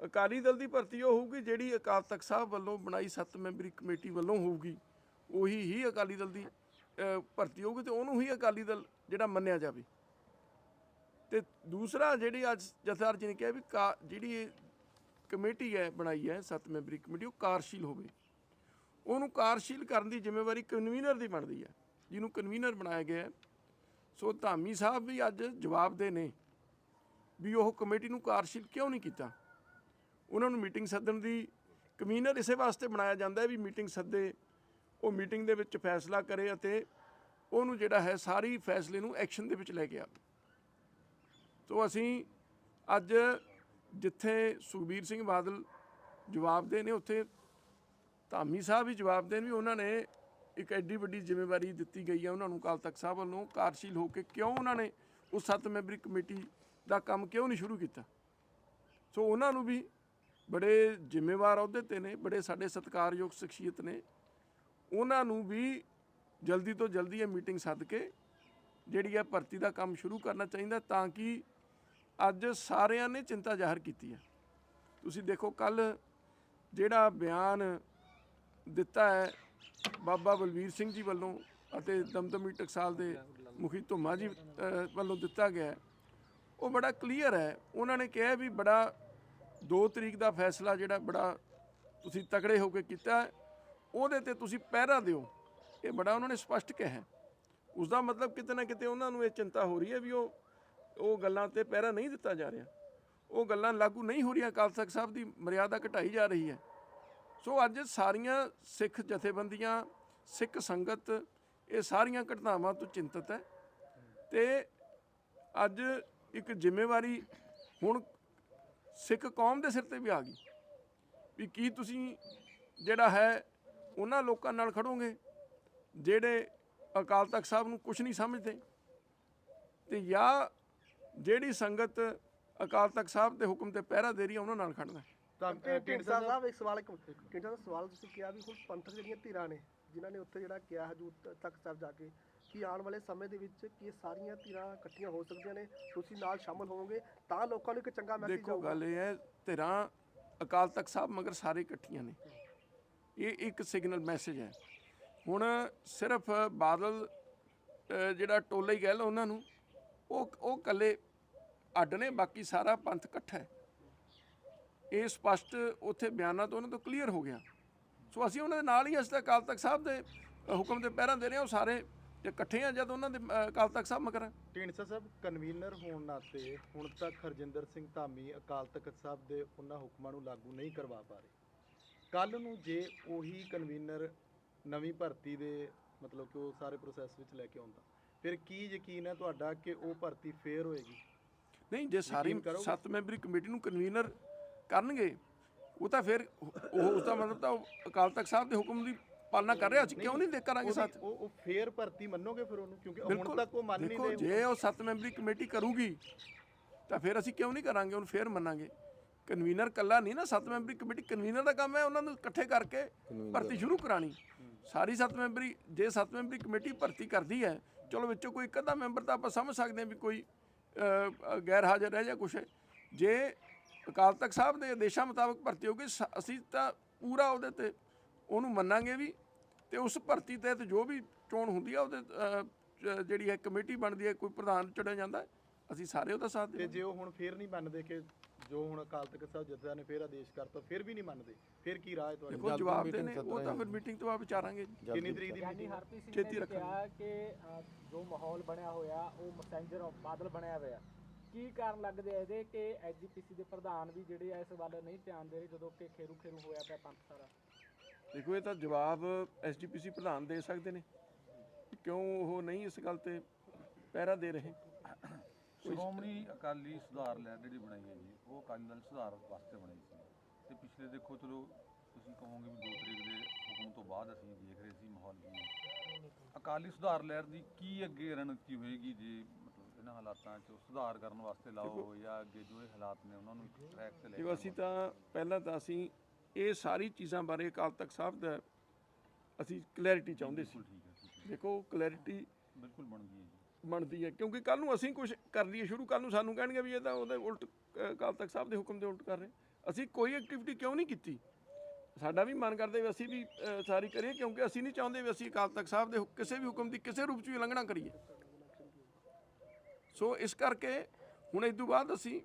ਅਕਾਲੀ ਦਲ ਦੀ ਭਰਤੀ ਉਹ ਹੋਊਗੀ ਜਿਹੜੀ ਅਕਾਲ ਤਖਤ ਸਾਹਿਬ ਵੱਲੋਂ ਬਣਾਈ ਸੱਤ ਮੈਂਬਰੀ ਕਮੇਟੀ ਵੱਲੋਂ ਹੋਊਗੀ। ਉਹੀ ਹੀ ਅਕਾਲੀ ਦਲ ਦੀ ਭਰਤੀ ਹੋਊਗੀ ਤੇ ਉਹਨੂੰ ਹੀ ਅਕਾਲੀ ਦਲ ਜਿਹੜਾ ਮੰਨਿਆ ਜਾਵੇ। ਤੇ ਦੂਸਰਾ ਜਿਹੜੀ ਅੱਜ ਜਥੇਦਾਰ ਜੀ ਨੇ ਕਿਹਾ ਵੀ ਕਾ- ਜਿਹੜੀ ਇਹ ਕਮੇਟੀ ਹੈ ਬਣਾਈ ਹੈ ਸੱਤ ਮੈਂਬਰੀ ਕਮੇਟੀ, ਉਹ ਕਾਰਸ਼ੀਲ ਹੋਵੇ। ਉਹਨੂੰ ਕਾਰਸ਼ੀਲ ਕਰਨ ਦੀ ਜ਼ਿੰਮੇਵਾਰੀ ਕਨਵੀਨਰ ਦੀ ਬਣਦੀ ਹੈ, ਜਿਹਨੂੰ ਕਨਵੀਨਰ ਬਣਾਇਆ ਗਿਆ ਹੈ। ਸੋ ਧਾਮੀ ਸਾਹਿਬ ਵੀ ਅੱਜ ਜਵਾਬਦੇ ਨੇ ਵੀ ਉਹ ਕਮੇਟੀ ਨੂੰ ਕਾਰਸ਼ੀਲ ਕਿਉਂ ਨਹੀਂ ਕੀਤਾ? ਉਹਨਾਂ ਨੂੰ ਮੀਟਿੰਗ ਸੱਦਣ ਦੀ ਕਮਿਊਨਰ ਇਸੇ ਵਾਸਤੇ ਬਣਾਇਆ ਜਾਂਦਾ ਹੈ ਵੀ ਮੀਟਿੰਗ ਸੱਦੇ, ਉਹ ਮੀਟਿੰਗ ਦੇ ਵਿੱਚ ਫੈਸਲਾ ਕਰੇ ਅਤੇ ਉਹਨੂੰ ਜਿਹੜਾ ਹੈ ਸਾਰੀ ਫੈਸਲੇ ਨੂੰ ਐਕਸ਼ਨ ਦੇ ਵਿੱਚ ਲੈ ਕੇ ਆਵੇ। ਸੋ ਅਸੀਂ ਅੱਜ ਜਿੱਥੇ ਸੁਖਬੀਰ ਸਿੰਘ ਬਾਦਲ ਜਵਾਬਦੇ ਨੇ, ਉੱਥੇ ਧਾਮੀ ਸਾਹਿਬ ਵੀ ਜਵਾਬਦੇ ਨੇ ਵੀ ਉਹਨਾਂ ਨੇ ਇੱਕ ਐਡੀ ਵੱਡੀ ਜ਼ਿੰਮੇਵਾਰੀ ਦਿੱਤੀ ਗਈ ਹੈ ਉਹਨਾਂ ਨੂੰ ਅਕਾਲ ਤਖਤ ਸਾਹਿਬ ਵੱਲੋਂ ਕਾਰਜਸ਼ੀਲ ਹੋ ਕੇ ਕਿਉਂ ਉਹਨਾਂ ਨੇ ਉਸ ਸੱਤ ਮੈਂਬਰੀ ਕਮੇਟੀ ਦਾ ਕੰਮ ਕਿਉਂ ਨਹੀਂ ਸ਼ੁਰੂ ਕੀਤਾ? ਸੋ ਉਹਨਾਂ ਨੂੰ ਵੀ ਬੜੇ ਜ਼ਿੰਮੇਵਾਰ ਅਹੁਦੇ ਤੇ ਨੇ, ਬੜੇ ਸਾਡੇ ਸਤਿਕਾਰਯੋਗ ਸ਼ਖਸੀਅਤ ਨੇ। ਉਹਨਾਂ ਨੂੰ ਵੀ ਜਲਦੀ ਤੋਂ ਜਲਦੀ ਇਹ ਮੀਟਿੰਗ ਸੱਦ ਕੇ ਜਿਹੜੀ ਹੈ ਭਰਤੀ ਦਾ ਕੰਮ ਸ਼ੁਰੂ ਕਰਨਾ ਚਾਹੀਦਾ ਤਾਂ ਕਿ ਅੱਜ ਸਾਰਿਆਂ ਨੇ ਚਿੰਤਾ ਜ਼ਾਹਰ ਕੀਤੀ ਹੈ। ਤੁਸੀਂ ਦੇਖੋ ਕੱਲ ਜਿਹੜਾ ਬਿਆਨ ਦਿੱਤਾ ਹੈ ਬਾਬਾ ਬਲਵੀਰ ਸਿੰਘ ਜੀ ਵੱਲੋਂ ਅਤੇ ਦਮਦਮੀ ਟਕਸਾਲ ਦੇ ਮੁਖੀ ਧੁਮਾ ਜੀ ਵੱਲੋਂ ਦਿੱਤਾ ਗਿਆ ਉਹ ਬੜਾ ਕਲੀਅਰ ਹੈ। ਉਹਨਾਂ ਨੇ ਕਿਹਾ ਵੀ ਬੜਾ 2 ਤਰੀਕ ਦਾ ਫੈਸਲਾ ਜਿਹੜਾ ਬੜਾ ਤੁਸੀਂ ਤਕੜੇ ਹੋ ਕੇ ਕੀਤਾ ਉਹਦੇ ਤੇ ਤੁਸੀਂ ਪਹਿਰਾ ਦਿਓ। ਇਹ ਬੜਾ ਉਹਨਾਂ ਨੇ ਸਪਸ਼ਟ ਕਿਹਾ ਹੈ। ਉਸ ਦਾ ਮਤਲਬ ਕਿਤੇ ਨਾ ਕਿਤੇ ਉਹਨਾਂ ਨੂੰ ਇਹ ਚਿੰਤਾ ਹੋ ਰਹੀ ਹੈ ਵੀ ਉਹ ਉਹ ਗੱਲਾਂ ਤੇ ਪਹਿਰਾ ਨਹੀਂ ਦਿੱਤਾ ਜਾ ਰਿਹਾ। ਉਹ ਗੱਲਾਂ ਲਾਗੂ ਨਹੀਂ ਹੋ ਰਹੀਆਂ। ਅਕਾਲ ਤਖਤ ਸਾਹਿਬ ਦੀ ਮਰਿਆਦਾ ਘਟਾਈ ਜਾ ਰਹੀ ਹੈ। ਸੋ ਅੱਜ ਸਾਰੀਆਂ ਸਿੱਖ ਜਥੇਬੰਦੀਆਂ, ਸਿੱਖ ਸੰਗਤ, ਇਹ ਸਾਰੀਆਂ ਘਟਨਾਵਾਂ ਤੋਂ ਚਿੰਤਤ ਹੈ। ਤੇ ਅੱਜ ਇੱਕ ਜ਼ਿੰਮੇਵਾਰੀ ਹੁਣ ਸਿੱਖ ਕੌਮ ਦੇ ਸਿਰ ਤੇ ਵੀ ਆ ਗਈ ਵੀ ਕੀ ਤੁਸੀਂ ਜਿਹੜਾ ਹੈ ਉਹਨਾਂ ਲੋਕਾਂ ਨਾਲ ਖੜੋਗੇ ਜਿਹੜੇ ਅਕਾਲ ਤਖਤ ਸਾਹਿਬ ਨੂੰ ਕੁਝ ਨਹੀਂ ਸਮਝਦੇ। ਤੇ ਜਾਂ ਜਿਹੜੀ ਸੰਗਤ ਅਕਾਲ ਤਖਤ ਸਾਹਿਬ ਦੇ ਹੁਕਮ ਤੇ ਪਹਿਰਾ ਦੇ ਰਹੀ ਹੈ ਉਹਨਾਂ ਨਾਲ ਖੜਨਾ ਹੈ। ਢੀਂਡਸਾ ਸਾਹਿਬ ਇੱਕ ਸਵਾਲ ਇੱਕ ਢੀਂਡਸਾ ਦਾ ਸਵਾਲ ਤੁਸੀਂ ਕਿਹਾ ਵੀ ਹੁਣ ਪੰਥਕ ਜਿਹੜੀਆਂ ਧਿਰਾਂ ਨੇ ਜਿਨ੍ਹਾਂ ਨੇ ਉੱਥੇ ਜਿਹੜਾ ਕਿਹਾ ਹਜੂਰ ਤੱਕ ਸਾਹਿਬ ਜਾ ਕੇ ਕਿ ਆਉਣ ਵਾਲੇ ਸਮੇਂ ਦੇ ਵਿੱਚ ਕੀ ਇਹ ਸਾਰੀਆਂ ਧਿਰਾਂ ਇਕੱਠੀਆਂ ਹੋ ਸਕਦੀਆਂ ਨੇ ਤੁਸੀਂ ਨਾਲ ਸ਼ਾਮਲ ਹੋਵੋਗੇ ਤਾਂ ਲੋਕਾਂ ਨੂੰ ਇੱਕ ਚੰਗਾ ਮੈਸੇਜ ਦੇਖੋ ਗੱਲ ਇਹ ਹੈ ਧਿਰਾਂ ਅਕਾਲ ਤਖਤ ਸਾਹਿਬ ਮਗਰ ਸਾਰੇ ਇਕੱਠੀਆਂ ਨੇ। ਇਹ ਇੱਕ ਸਿਗਨਲ ਮੈਸੇਜ ਹੈ। ਹੁਣ ਸਿਰਫ ਬਾਦਲ ਜਿਹੜਾ ਟੋਲਾ ਹੀ ਕਹਿ ਲਓ ਉਹਨਾਂ ਨੂੰ ਉਹ ਉਹ ਕੱਲੇ ਅੱਡ ਨੇ, ਬਾਕੀ ਸਾਰਾ ਪੰਥ ਇਕੱਠਾ ਹੈ। ਇਹ ਸਪਸ਼ਟ ਉੱਥੇ ਬਿਆਨਾਂ ਤੋਂ ਉਹਨਾਂ ਤੋਂ ਕਲੀਅਰ ਹੋ ਗਿਆ। ਸੋ ਅਸੀਂ ਉਹਨਾਂ ਦੇ ਨਾਲ ਹੀ ਅਸੀਂ ਤਾਂ ਅਕਾਲ ਤਖਤ ਸਾਹਿਬ ਦੇ ਹੁਕਮ ਤੇ ਪਹਿਰਾ ਦੇ ਰਹੇ ਹਾਂ, ਉਹ ਸਾਰੇ ਜੇ ਇਕੱਠੇ ਆ ਜਦ ਉਹਨਾਂ ਦੇ ਅਕਾਲ ਤਖਤ ਸਾਹਿਬ ਮਗਰ। ਢੀਂਡਸਾ ਸਾਹਿਬ, ਕਨਵੀਨਰ ਹੋਣ ਨਾਤੇ ਹੁਣ ਤੱਕ ਹਰਜਿੰਦਰ ਸਿੰਘ ਧਾਮੀ ਅਕਾਲ ਤਖਤ ਸਾਹਿਬ ਦੇ ਉਹਨਾਂ ਹੁਕਮਾਂ ਨੂੰ ਲਾਗੂ ਨਹੀਂ ਕਰਵਾ ਪਾ ਰਹੇ। ਕੱਲ ਨੂੰ ਜੇ ਉਹੀ ਕਨਵੀਨਰ ਨਵੀਂ ਭਰਤੀ ਦੇ ਮਤਲਬ ਕਿ ਉਹ ਸਾਰੇ ਪ੍ਰੋਸੈਸ ਵਿੱਚ ਲੈ ਕੇ ਆਉਂਦਾ। ਫਿਰ ਕੀ ਯਕੀਨ ਹੈ ਤੁਹਾਡਾ ਕਿ ਉਹ ਭਰਤੀ ਫੇਰ ਹੋਏਗੀ? ਨਹੀਂ ਜੇ ਸਾਰੀ ਕਰੋਗੇ? ਸੱਤ ਮੈਂਬਰੀ ਕਮੇਟੀ ਨੂੰ ਕਨਵੀਨਰ ਕਰਨਗੇ ਉਹ ਤਾਂ ਫਿਰ ਉਹ ਉਸ ਦਾ ਮਤਲਬ ਤਾਂ ਉਹ ਅਕਾਲ ਤਖਤ ਸਾਹਿਬ ਦੇ ਹੁਕਮ ਦੀ ਪਾਲਣਾ ਕਰ ਰਿਹਾ ਅਸੀਂ ਕਿਉਂ ਨਹੀਂ ਦੇ ਕਰਾਂਗੇ ਉਹਦੀ- ਸਾਥ? ਉਹ ਉਹ ਫੇਰ ਭਰਤੀ ਮੰਨੋਗੇ ਫਿਰ ਉਹਨੂੰ? ਕਿਉਂਕਿ ਹੁਣ ਤੱਕ ਉਹ ਮੰਨ ਨਹੀਂ ਦੇਖੋ ਰਹੇ ਜੇ ਉਹ। ਸੱਤ ਮੈਂਬਰੀ ਕਮੇਟੀ ਕਰੂਗੀ ਤਾਂ ਫਿਰ ਅਸੀਂ ਕਿਉਂ ਨਹੀਂ ਕਰਾਂਗੇ ਉਹਨੂੰ ਫੇਰ ਮੰਨਾਂਗੇ? ਕਨਵੀਨਰ ਕੱਲਾ ਨਹੀਂ ਨਾ ਸੱਤ ਮੈਂਬਰੀ ਕਮੇਟੀ ਕਨਵੀਨਰ ਦਾ ਕੰਮ ਹੈ ਉਹਨਾਂ ਨੂੰ ਇਕੱਠੇ ਕਰਕੇ ਭਰਤੀ ਸ਼ੁਰੂ ਕਰਾਣੀ। ਸਾਰੀ ਸੱਤ ਮੈਂਬਰੀ ਜੇ ਸੱਤ ਮੈਂਬਰੀ ਕਮੇਟੀ ਭਰਤੀ ਕਰਦੀ ਹੈ ਚਲੋ ਵਿੱਚੋਂ ਕੋਈ ਇੱਕ ਅੱਧਾ ਮੈਂਬਰ ਤਾਂ ਆਪਾਂ ਸਮਝ ਸਕਦੇ ਹਾਂ ਵੀ ਕੋਈ ਗੈਰ ਹਾਜ਼ਰ ਰਹਿ ਜਾਂ ਕੁਛ ਹੈ। ਜੇ ਅਕਾਲ ਤਖਤ ਸਾਹਿਬ ਦੇ ਆਦੇਸ਼ਾਂ ਮੁਤਾਬਕ ਭਰਤੀ ਹੋਗੀ ਸ- ਅਸੀਂ ਤਾਂ ਪੂਰਾ ਉਹਦੇ ਤੇ ਉਹਨੂੰ ਮੰਨਾਂਗੇ ਵੀ ਤੇ ਉਸ ਭਰਤੀ ਤਹਿਤ ਜੋ ਵੀ ਚੋਣ ਹੁੰਦੀ ਆ ਉਹਦੇ ਜਿਹੜੀ ਹੈ ਕਮੇਟੀ ਬਣਦੀ ਹੈ ਕੋਈ ਪ੍ਰਧਾਨ ਚੁਣਿਆ ਜਾਂਦਾ ਹੈ, ਅਸੀਂ ਸਾਰੇ ਉਹਦਾ ਸਾਥ ਤੇ ਦੇਵਾਂਗੇ। ਜੇ ਉਹ ਹੁਣ ਫੇਰ ਨਹੀਂ ਮੰਨਦੇ ਕਿ ਜੋ ਹੁਣ ਅਕਾਲ ਤਖਤ ਸਾਹਿਬ ਜਥੇਦਾਰ ਨੇ ਫੇਰ ਆਦੇਸ਼ ਕਰਤਾ ਫਿਰ ਵੀ ਨਹੀਂ ਮੰਨਦੇ। ਫਿਰ ਕੀ ਰਾਹ ਹੈ ਤੁਹਾਡੀ ਦੇਖੋ ਜਵਾਬ ਦੇਣੇ ਉਹ ਤਾਂ ਫਿਰ ਮੀਟਿੰਗ ਤੋਂ ਬਾਅਦ ਵਿਚਾਰਾਂਗੇ। ਕਿੰਨੀ ਤਰੀਕ ਦੀ ਮੀਟਿੰਗ ਹਰਪ੍ਰੀਤ ਸਿੰਘ ਛੇਤੀ ਨੇ। ਕਿਹਾ ਕਿ ਜੋ ਮਾਹੌਲ ਬਣਿਆ ਹੋਇਆ ਉਹ ਮੈਸੇਂਜਰ ਬਾਦਲ ਬਣਿਆ ਹੋਇਆ। ਕੀ ਕਾਰਨ ਲੱਗਦੇ ਆ ਇਹਦੇ ਕਿ ਐਜੀਪੀਸੀ ਦੇ ਪ੍ਰਧਾਨ ਵੀ ਜਿਹੜੇ ਆ ਇਸ ਵੱਲ ਨਹੀਂ ਧਿਆਨ ਦੇ ਰਹੇ ਜਦੋਂ ਕਿ ਖੇਰੂ ਖੇਰੂ ਹੋਇਆ ਪਿਆ ਪੰਥ ਸਾਰਾ? ਦੇਖੋ ਇਹ ਤਾਂ ਜਵਾਬ ਐਸਜੀਪੀਸੀ ਪ੍ਰਧਾਨ ਦੇ ਸਕਦੇ ਨੇ। ਕਿ ਕਿਉਂ ਉਹ ਨਹੀਂ ਇਸ ਗੱਲ ਤੇ ਪਹਿਰਾ ਦੇ ਰਹੇ? ਸ਼੍ਰੋਮਣੀ ਅਕਾਲੀ ਸੁਧਾਰ ਲਹਿਰ ਜਿਹੜੀ ਬਣਾਈ ਹੈ ਜੀ ਉਹ ਅਕਾਲੀ ਦਲ ਸੁਧਾਰ ਵਾਸਤੇ ਬਣਾਈ ਸੀ। ਤੇ ਪਿਛਲੇ ਦੇਖੋ ਚਲੋ ਤੁਸੀਂ ਕਹੋਗੇ ਵੀ 2 ਤਰੀਕ ਦੇ ਹੁਕਮ ਤੋਂ ਬਾਅਦ ਅਸੀਂ ਦੇਖ ਰਹੇ ਸੀ ਮਾਹੌਲ ਕੀ ਅਕਾਲੀ ਸੁਧਾਰ ਲਹਿਰ ਦੀ ਕੀ ਅੱਗੇ ਰਣਨੀਤੀ ਹੋਏਗੀ ਜੇ ਮਤਲਬ ਇਹਨਾਂ ਹਾਲਾਤਾਂ 'ਚ ਸੁਧਾਰ ਕਰਨ ਵਾਸਤੇ ਲਾਓ ਜਾਂ ਅੱਗੇ ਜੋ ਇਹ ਹਾਲਾਤ ਨੇ ਉਹਨਾਂ ਨੂੰ ਟਰੈਕ ਤੇ ਲੈ ਕੇ ਅਸੀਂ ਤਾਂ ਪਹਿਲਾਂ ਤਾਂ ਅਸੀਂ ਇਹ ਸਾਰੀ ਚੀਜ਼ਾਂ ਬਾਰੇ ਅਕਾਲ ਤਖਤ ਸਾਹਿਬ ਦਾ ਅਸੀਂ ਕਲੈਰਿਟੀ ਚਾਹੁੰਦੇ ਸੀ। ਦੇਖੋ ਕਲੈਰਿਟੀ ਬਿਲਕੁਲ ਬਣ ਗਈ ਹੈ ਜੀ। ਬਣਦੀ ਹੈ। ਕਿਉਂਕਿ ਕੱਲ ਨੂੰ ਅਸੀਂ ਕੁਝ ਕਰ ਲਈਏ ਸ਼ੁਰੂ ਕੱਲ ਨੂੰ ਸਾਨੂੰ ਕਹਿਣਗੇ ਵੀ ਇਹ ਤਾਂ ਉਹਦੇ ਉਲਟ ਅ, ਅਕਾਲ ਤਖਤ ਸਾਹਿਬ ਦੇ ਹੁਕਮ ਦੇ ਉਲਟ ਕਰ ਰਹੇ। ਅਸੀਂ ਕੋਈ ਐਕਟੀਵਿਟੀ ਕਿਉਂ ਨਹੀਂ ਕੀਤੀ? ਸਾਡਾ ਵੀ ਮਨ ਕਰਦਾ ਵੀ ਅਸੀਂ ਵੀ ਸਾਰੀ ਕਰੀਏ ਕਿਉਂਕਿ ਅਸੀਂ ਨਹੀਂ ਚਾਹੁੰਦੇ ਵੀ ਅਸੀਂ ਅਕਾਲ ਤਖਤ ਸਾਹਿਬ ਦੇ ਕਿਸੇ ਵੀ ਹੁਕਮ ਦੀ ਕਿਸੇ ਰੂਪ 'ਚ ਵੀ ਉਲੰਘਣਾ ਕਰੀਏ। ਸੋ ਇਸ ਕਰਕੇ ਹੁਣ ਇਸ ਤੋਂ ਬਾਅਦ ਅਸੀਂ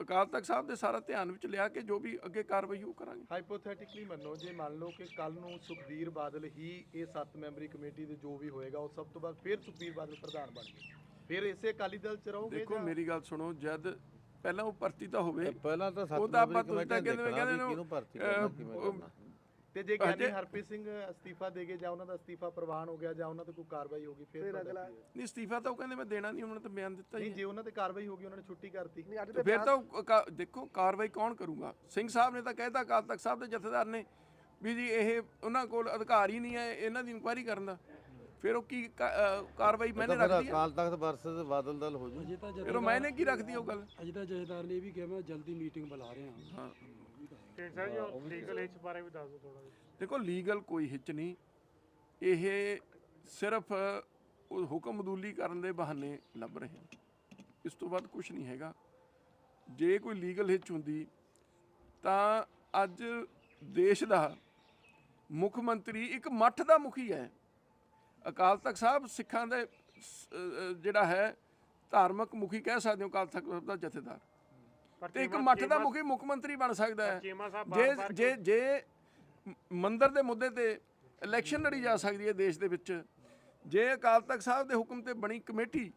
ਅਕਾਲ ਤਖਤ ਸਾਹਿਬ ਦੇ ਸਾਰਾ ਧਿਆਨ ਵਿੱਚ ਲਿਆ ਕੇ ਜੋ ਵੀ ਅੱਗੇ ਕਾਰਵਾਈ ਉਹ ਕਰਾਂਗੇ। ਹਾਈਪੋਥੈਟਿਕਲੀ ਮੰਨੋ ਜੇ ਮੰਨ ਲਓ ਕਿ ਕੱਲ ਨੂੰ ਸੁਖਬੀਰ ਬਾਦਲ ਹੀ ਇਹ ਸੱਤ ਮੈਂਬਰੀ ਕਮੇਟੀ ਦੇ ਜੋ ਵੀ ਹੋਏਗਾ ਉਹ ਸਭ ਤੋਂ ਬਾਅਦ ਫਿਰ ਸੁਖਬੀਰ ਬਾਦਲ ਪ੍ਰਧਾਨ ਬਣ ਗਏ। ਫਿਰ ਇਸੇ ਅਕਾਲੀ ਦਲ ਚ ਰਹੋਗੇ ਦੇਖੋ ਮੇਰੀ ਗੱਲ ਸੁਣੋ ਜਦ ਪਹਿਲਾਂ ਉਹ ਭਰਤੀ ਤਾਂ ਹੋਵੇ ਪਹਿਲਾਂ ਤਾਂ ਸੱਤ ਉਹ ਤਾਂ ਆਪਾਂ ਮੈਂਬਰੀ ਤੁਸੀਂ ਤਾਂ ਕਹਿੰਦੇ ਕਹਿੰਦੇ ਕਿਹਨੂੰ ਤੇ ਜੇ ਗਿਆਨੀ ਹਰਪ੍ਰੀਤ ਸਿੰਘ ਅਸਤੀਫਾ ਦੇ ਗਏ ਜਾਂ ਉਹਨਾਂ ਦਾ ਅਸਤੀਫਾ ਪ੍ਰਵਾਨ ਹੋ ਗਿਆ ਜਾਂ ਉਹਨਾਂ ਤੇ ਕੋਈ ਕਾਰਵਾਈ ਹੋ ਗਈ ਫਿਰ ਅਗਲਾ-? ਨਹੀਂ ਅਸਤੀਫਾ ਤਾਂ ਉਹ ਕਹਿੰਦੇ ਮੈਂ ਦੇਣਾ ਨਹੀਂ ਉਹਨਾਂ ਨੇ ਤਾਂ ਬਿਆਨ ਦਿੱਤਾ ਹੀ ਨਹੀਂ। ਜੇ ਉਹਨਾਂ ਤੇ ਕਾਰਵਾਈ ਹੋ ਗਈ ਉਹਨਾਂ ਨੇ ਛੁੱਟੀ ਕਰਤੀ। ਫਿਰ ਤਾਂ ਦੇਖੋ ਕਾਰਵਾਈ ਕੌਣ ਕਰੂਗਾ? ਸਿੰਘ ਸਾਹਿਬ ਨੇ ਤਾਂ ਕਹਿਤਾ ਅਕਾਲ ਤਖਤ ਸਾਹਿਬ ਦੇ ਜਥੇਦਾਰ ਨੇ ਵੀ ਜੀ ਇਹ ਉਹਨਾਂ ਕੋਲ ਅਧਿਕਾਰ ਹੀ ਨਹੀਂ ਹੈ ਇਹਨਾਂ ਦੀ ਇਨਕੁਆਇਰੀ ਕਰਨ ਦਾ। ਫਿਰ ਉਹ ਕੀ ਕਾਰਵਾਈ ਮੈਨੇ ਰੱਖਦੀ ਹੈ? ਅਕਾਲ ਤਖਤ ਵਰਸਸ ਬਾਦਲ ਦਲ ਹੋ ਜੂ। ਫਿਰ ਮੈਨੇ ਕੀ ਰੱਖਦੀ ਉਹ ਗੱਲ? ਅਜੇ ਤਾਂ ਜਥੇਦਾਰ ਨੇ ਇਹ ਵੀ ਕਿਹਾ ਮੈਂ ਜਲਦੀ ਮੀਟਿੰਗ ਬੁਲਾ ਰਿਹਾ ਹਾਂ। ਹਾਂ ਢੀਂਡਸਾ ਜੀ ਉਹ ਲੀਗਲ ਏਜ ਬਾਰੇ ਵੀ ਦੱਸ ਦਿਓ ਥੋੜਾ ਜਿਹਾ। ਦੇਖੋ ਲੀਗਲ ਕੋਈ ਹਿੱਚ ਨਹੀਂ। ਇਹ ਸਿਰਫ ਉਹ ਹੁਕਮ ਅਦੂਲੀ ਕਰਨ ਦੇ ਬਹਾਨੇ ਲੱਭ ਰਹੇ ਹਨ। ਇਸ ਤੋਂ ਬਾਅਦ ਕੁਝ ਨਹੀਂ ਹੈਗਾ। ਜੇ ਕੋਈ ਲੀਗਲ ਹਿੱਚ ਹੁੰਦੀ ਤਾਂ ਅੱਜ ਦੇਸ਼ ਦਾ ਮੁੱਖ ਮੰਤਰੀ ਇੱਕ ਮੱਠ ਦਾ ਮੁਖੀ ਹੈ। ਅਕਾਲ ਤਖਤ ਸਾਹਿਬ ਸਿੱਖਾਂ ਦੇ ਸ- ਜਿਹੜਾ ਹੈ ਧਾਰਮਿਕ ਮੁਖੀ ਕਹਿ ਸਕਦੇ ਹੋ ਅਕਾਲ ਤਖਤ ਸਾਹਿਬ ਦਾ ਜਥੇਦਾਰ। ਤੇ ਇੱਕ ਮੱਠ ਦਾ ਮੁਖੀ ਮੁੱਖ ਮੰਤਰੀ ਬਣ ਸਕਦਾ ਹੈ। ਜੇ ਜੇ ਜੇ ਮੰਦਿਰ ਦੇ ਮੁੱਦੇ ਤੇ ਇਲੈਕਸ਼ਨ ਲੜੀ ਜਾ ਸਕਦੀ ਹੈ ਦੇਸ਼ ਦੇ ਵਿੱਚ ਜੇ ਅਕਾਲ ਤਖਤ ਸਾਹਿਬ ਦੇ ਹੁਕਮ ਤੇ ਬਣੀ ਕਮੇਟੀ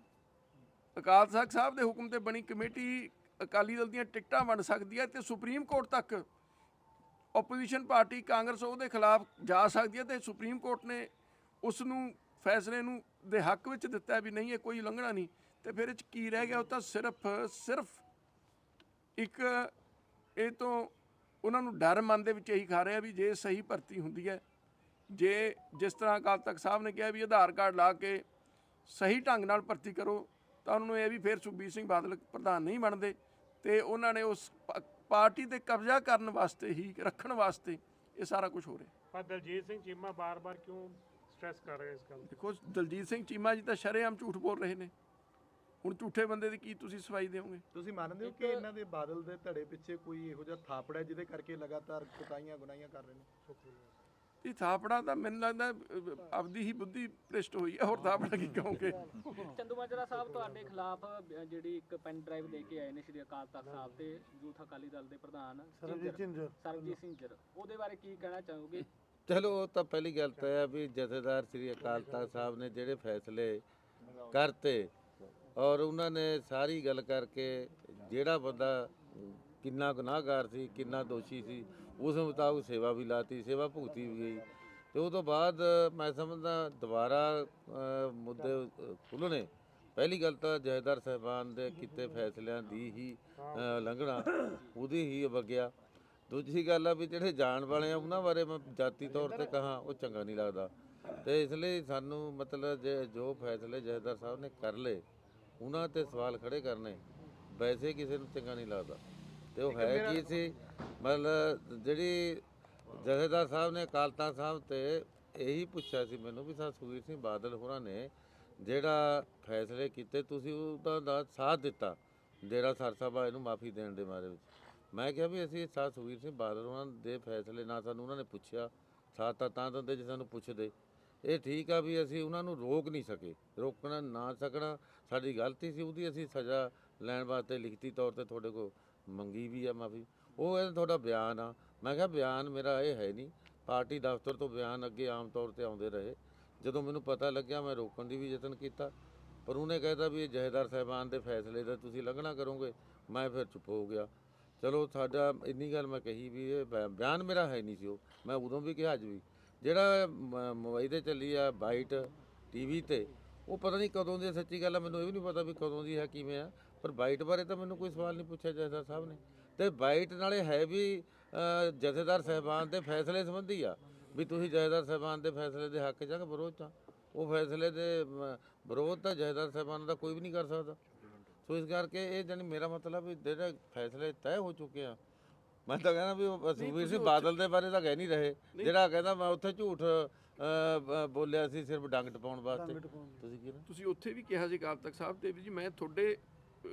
ਅਕਾਲ ਤਖਤ ਸਾਹਿਬ ਦੇ ਹੁਕਮ ਤੇ ਬਣੀ ਕਮੇਟੀ ਅਕਾਲੀ ਦਲ ਦੀਆਂ ਟਿਕਟਾਂ ਵੰਡ ਸਕਦੀ ਹੈ ਤੇ ਸੁਪਰੀਮ ਕੋਰਟ ਤੱਕ ਆਪੋਜੀਸ਼ਨ ਪਾਰਟੀ ਕਾਂਗਰਸ ਉਹਦੇ ਖਿਲਾਫ ਜਾ ਸਕਦੀ ਹੈ ਤੇ ਸੁਪਰੀਮ ਕੋਰਟ ਨੇ ਉਸ ਨੂੰ ਫੈਸਲੇ ਨੂੰ ਦੇ ਹੱਕ ਵਿੱਚ ਦਿੱਤਾ ਵੀ ਨਹੀਂ ਇਹ ਕੋਈ ਉਲੰਘਣਾ ਨਹੀਂ। ਤੇ ਫਿਰ ਇਹ ਚ ਕੀ ਰਹਿ ਗਿਆ ਉਹ ਤਾਂ ਸਿਰਫ ਸਿਰਫ ਇੱਕ ਇਹ ਤੋਂ ਉਹਨਾਂ ਨੂੰ ਡਰ ਮਨ ਦੇ ਵਿੱਚ ਇਹੀ ਖਾ ਰਿਹਾ ਵੀ ਜੇ ਸਹੀ ਭਰਤੀ ਹੁੰਦੀ ਹੈ ਜੇ ਜਿਸ ਤਰ੍ਹਾਂ ਅਕਾਲ ਤਖਤ ਸਾਹਿਬ ਨੇ ਕਿਹਾ ਵੀ ਆਧਾਰ ਕਾਰਡ ਲਾ ਕੇ ਸਹੀ ਢੰਗ ਨਾਲ ਭਰਤੀ ਕਰੋ ਤਾਂ ਉਹਨਾਂ ਨੂੰ ਇਹ ਵੀ ਫਿਰ ਸੁਖਬੀਰ ਸਿੰਘ ਬਾਦਲ ਪ੍ਰਧਾਨ ਨਹੀਂ ਬਣਦੇ ਤੇ ਉਹਨਾਂ ਨੇ ਉਸ ਪਾਰਟੀ ਤੇ ਕਬਜ਼ਾ ਕਰਨ ਵਾਸਤੇ ਹੀ ਰੱਖਣ ਵਾਸਤੇ ਇਹ ਸਾਰਾ ਕੁਝ ਹੋ ਰਿਹਾ ਪਰ ਦਲਜੀਤ ਸਿੰਘ ਚੀਮਾ ਬਾਰ-ਬਾਰ ਕਿਉਂ ਸਟ੍ਰੈਸ ਕਰ ਰਹੇ ਇਸ ਗੱਲ? ਦੇਖੋ ਦਲਜੀਤ ਸਿੰਘ ਚੀਮਾ ਜੀ ਤਾਂ ਸ਼ਰੇਆਮ ਝੂਠ ਬੋਲ ਰਹੇ ਨੇ ਹੁਣ ਝੂਠੇ ਬੰਦੇ ਦੀ ਕੀ ਤੁਸੀਂ ਸਫ਼ਾਈ ਦਿਓਗੇ? ਤੁਸੀਂ ਮੰਨਦੇ ਹੋ ਕਿ ਇਹਨਾਂ ਦੇ ਬਾਦਲ ਦੇ ਧੜੇ ਪਿੱਛੇ ਕੋਈ ਇਹੋ ਜਿਹਾ ਥਾਪੜਾ ਹੈ ਜਿਹਦੇ ਕਰਕੇ ਲਗਾਤਾਰ ਕੁਤਾਈਆਂ ਗੁਨਾਈਆਂ ਕਰ ਰਹੇ ਨੇ? ਇਹ ਥਾਪੜਾ ਤਾਂ ਮੈਨੂੰ ਲੱਗਦਾ ਆਪਦੀ ਹੀ ਬੁੱਧੀ ਭ੍ਰਿਸ਼ਟ ਹੋਈ ਹੈ ਹੋਰ ਥਾਪੜਾ ਕੀ ਕਹੋਗੇ? ਚੰਦੂ ਮਾਜਰਾ ਸਾਹਿਬ ਤੁਹਾਡੇ ਖਿਲਾਫ ਜਿਹੜੀ ਇੱਕ ਪੈਨ ਡਰਾਈਵ ਲੈ ਕੇ ਆਏ ਨੇ ਸ਼੍ਰੀ ਅਕਾਲ ਤਖਤ ਸਾਹਿਬ ਤੇ ਯੂਥ ਅਕਾਲੀ ਦਲ ਦੇ ਪ੍ਰਧਾਨ ਸਰਬਜੀਤ ਸਿੰਘ ਸਰਬਜੀਤ ਸਿੰਘ ਜਰ ਉਹਦੇ ਬਾਰੇ ਕੀ ਕਹਿਣਾ ਚਾਹੋਗੇ? ਚਲੋ ਉਹ ਤਾਂ ਪਹਿਲੀ ਗੱਲ ਤਾਂ ਇਹ ਆ ਵੀ ਜਥੇਦਾਰ ਸ੍ਰੀ ਅਕਾਲ ਤਖਤ ਸਾਹਿਬ ਨੇ ਜਿਹੜੇ ਫੈਸਲੇ ਕਰਤੇ ਔਰ ਉਹਨਾਂ ਨੇ ਸਾਰੀ ਗੱਲ ਕਰਕੇ ਜਿਹੜਾ ਬੰਦਾ ਕਿੰਨਾ ਗੁਨਾਹਗਾਰ ਸੀ ਕਿੰਨਾ ਦੋਸ਼ੀ ਸੀ ਉਸ ਮੁਤਾਬਕ ਸੇਵਾ ਵੀ ਲਾਤੀ ਸੇਵਾ ਭੁਗਤੀ ਵੀ ਗਈ। ਤੇ ਉਹ ਤੋਂ ਬਾਅਦ ਮੈਂ ਸਮਝਦਾ ਦੁਬਾਰਾ ਮੁੱਦੇ ਅ, ਖੁੱਲ੍ਹਣੇ। ਪਹਿਲੀ ਗੱਲ ਤਾਂ ਜਥੇਦਾਰ ਸਾਹਿਬਾਨ ਦੇ ਕੀਤੇ ਫੈਸਲਿਆਂ ਦੀ ਹੀ ਅ, ਲੰਘਣਾ ਉਹਦੀ ਹੀ ਵਗਿਆ ਦੂਜੀ ਗੱਲ ਆ ਵੀ ਜਿਹੜੇ ਜਾਣ ਵਾਲੇ ਆ ਉਹਨਾਂ ਬਾਰੇ ਮੈਂ ਜਾਤੀ ਤੌਰ ਤੇ ਕਹਾ ਉਹ ਚੰਗਾ ਨਹੀਂ ਲੱਗਦਾ। ਤੇ ਇਸ ਲਈ ਸਾਨੂੰ ਮਤਲਬ ਜੇ ਜੋ ਫੈਸਲੇ ਜਥੇਦਾਰ ਸਾਹਿਬ ਨੇ ਕਰ ਲਏ ਉਹਨਾਂ ਤੇ ਸਵਾਲ ਖੜੇ ਕਰਨੇ ਵੈਸੇ ਕਿਸੇ ਨੂੰ ਚੰਗਾ ਨਹੀਂ ਲੱਗਦਾ। ਤੇ ਉਹ ਹੈ ਕੀ ਸੀ? ਮਤਲਬ ਜਿਹੜੀ ਜਥੇਦਾਰ ਸਾਹਿਬ ਨੇ ਅਕਾਲ ਤਖਤ ਸਾਹਿਬ ਤੇ ਇਹੀ ਪੁੱਛਿਆ ਸੀ ਮੈਨੂੰ ਵੀ ਸਾ ਸੁਖਬੀਰ ਸਿੰਘ ਬਾਦਲ ਹੋਰਾਂ ਨੇ ਜਿਹੜਾ ਫੈਸਲੇ ਕੀਤੇ ਤੁਸੀਂ ਉਹਦਾ ਦਾ ਸਾਥ ਦਿੱਤਾ ਡੇਰਾ ਸਰਸਾ ਇਹਨੂੰ ਮਾਫੀ ਦੇਣ ਦੇ ਬਾਰੇ ਵਿੱਚ। ਮੈਂ ਕਿਹਾ ਵੀ ਅਸੀਂ ਸਾ ਸੁਖਬੀਰ ਸਿੰਘ ਬਾਦਲ ਉਹਨਾਂ ਦੇ ਫੈਸਲੇ ਨਾ ਸਾਨੂੰ ਉਹਨਾਂ ਨੇ ਪੁੱਛਿਆ ਸਾਥ ਤਾਂ ਤਾਂ ਦਿੰਦੇ ਜੇ ਸਾਨੂੰ ਪੁੱਛਦੇ। ਇਹ ਠੀਕ ਆ ਵੀ ਅਸੀਂ ਉਹਨਾਂ ਨੂੰ ਰੋਕ ਨਹੀਂ ਸਕੇ। ਰੋਕਣਾ ਨਾ ਸਕਣਾ, ਸਾਡੀ ਗਲਤੀ ਸੀ, ਉਹਦੀ ਅਸੀਂ ਸਜ਼ਾ ਲੈਣ ਵਾਸਤੇ ਲਿਖਤੀ ਤੌਰ ਤੇ ਤੁਹਾਡੇ ਕੋਲ ਮੰਗੀ ਵੀ ਆ ਮਾਫੀ। ਉਹ ਇਹ ਤੁਹਾਡਾ ਬਿਆਨ ਆ। ਮੈਂ ਕਿਹਾ ਬਿਆਨ ਮੇਰਾ ਇਹ ਹੈ ਨਹੀਂ, ਪਾਰਟੀ ਦਫ਼ਤਰ ਤੋਂ ਬਿਆਨ ਅੱਗੇ ਆਮ ਤੌਰ ਤੇ ਆਉਂਦੇ ਰਹੇ। ਜਦੋਂ ਮੈਨੂੰ ਪਤਾ ਲੱਗਿਆ, ਮੈਂ ਰੋਕਣ ਦੀ ਵੀ ਯਤਨ ਕੀਤਾ, ਪਰ ਉਹਨੇ ਕਹਿਤਾ ਵੀ ਇਹ ਜਹੇਦਾਰ ਸਾਹਿਬਾਨ ਦੇ ਫੈਸਲੇ ਦਾ ਤੁਸੀਂ ਲੰਘਣਾ ਕਰੋਗੇ, ਮੈਂ ਫਿਰ ਚੁੱਪ ਹੋ ਗਿਆ। ਚਲੋ ਸਾਡਾ, ਇੰਨੀ ਗੱਲ ਮੈਂ ਕਹੀ ਵੀ ਇਹ ਬਿ- ਬਿਆਨ ਮੇਰਾ ਹੈ ਨਹੀਂ ਸੀ ਉਹ, ਮੈਂ ਉਦੋਂ ਵੀ ਕਿਹਾ ਅੱਜ ਵੀ ਜਿਹੜਾ ਮ- ਮੋਬਾਈਲ ਤੇ ਚੱਲੀ ਆ ਬਾਈਟ ਟੀਵੀ ਤੇ ਉਹ ਪਤਾ ਨਹੀਂ ਕਦੋਂ ਦੀ ਸੱਚੀ ਗੱਲ ਆ ਮੈਨੂੰ ਇਹ ਵੀ ਨਹੀਂ ਪਤਾ ਵੀ ਕਦੋਂ ਦੀ ਹੈ ਕਿਵੇਂ ਆ ਪਰ ਬਾਈਟ ਬਾਰੇ ਤਾਂ ਮੈਨੂੰ ਕੋਈ ਸਵਾਲ ਨਹੀਂ ਪੁੱਛਿਆ ਜਥੇਦਾਰ ਸਾਹਿਬ ਨੇ। ਤੇ ਬਾਈਟ ਨਾਲੇ ਹੈ ਵੀ ਜਥੇਦਾਰ ਸਾਹਿਬਾਨ ਦੇ ਫੈਸਲੇ ਸੰਬੰਧੀ ਆ ਵੀ ਤੁਸੀਂ ਜਥੇਦਾਰ ਸਾਹਿਬਾਨ ਦੇ ਫੈਸਲੇ ਦੇ ਹੱਕ 'ਚ ਆ ਕਿ ਵਿਰੋਧ 'ਚ ਆ। ਉਹ ਫੈਸਲੇ ਦੇ ਮ, ਵਿਰੋਧ ਤਾਂ ਜਥੇਦਾਰ ਸਾਹਿਬਾਨ ਦਾ ਕੋਈ ਵੀ ਨਹੀਂ ਕਰ ਸਕਦਾ। ਸੋ ਇਸ ਕਰਕੇ ਇਹ ਜਾਨੀ ਮੇਰਾ ਮਤਲਬ ਵੀ ਜਿਹੜੇ ਫੈਸਲੇ ਤੈਅ ਹੋ ਚੁੱਕੇ ਆ ਮੈਂ ਤਾਂ ਕਹਿੰਦਾ ਵੀ ਉਹ ਸੁਖਬੀਰ ਸਿੰਘ ਬਾਦਲ ਦੇ ਬਾਰੇ ਤਾਂ ਕਹਿ ਨਹੀਂ ਰਹੇ। ਜਿਹੜਾ ਕਹਿੰਦਾ ਮੈਂ ਉੱਥੇ ਝੂਠ ਬੋਲਿਆ ਸੀ ਸਿਰਫ ਡੰਗ ਟਪਾਉਣ ਵਾਸਤੇ। ਤੁਸੀਂ ਕੀ ਤੁਸੀਂ ਉੱਥੇ ਵੀ ਕਿਹਾ ਸੀ ਅਕਾਲ ਤਖਤ ਸਾਹਿਬ ਤੇ ਵੀ ਜੀ ਮੈਂ ਤੁਹਾਡੇ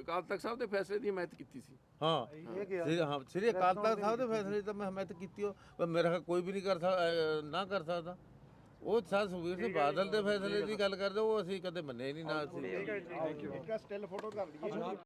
ਅਕਾਲ ਤਖਤ ਸਾਹਿਬ ਦੇ ਫੈਸਲੇ ਦੀ ਹਮਾਇਤ ਕੀਤੀ ਸੀ। ਹਾਂ। ਸ੍ਰੀ ਹਾਂ ਸ੍ਰੀ ਅਕਾਲ ਤਖਤ ਸਾਹਿਬ ਦੇ ਫੈਸਲੇ ਤਾਂ ਮੈਂ ਹਮਾਇਤ ਕੀਤੀ ਹੋ ਪਰ ਮੇਰਾ ਕੋਈ ਵੀ ਨਹੀਂ ਕਰ ਸਕਦਾ ਨਾ ਕਰ ਸਕਦਾ। ਉਹ ਸਾਹ ਸੁਖਬੀਰ ਸਿੰਘ ਬਾਦਲ ਦੇ ਫੈਸਲੇ ਦੀ ਗੱਲ ਕਰਦੇ ਉਹ ਅਸੀਂ ਕਦੇ ਮੰਨੇ ਨਹੀਂ ਨਾ ਅਸੀਂ। ਇੱਕ ਸਟਿਲ ਫੋਟੋ ਕਰ ਲਈਏ।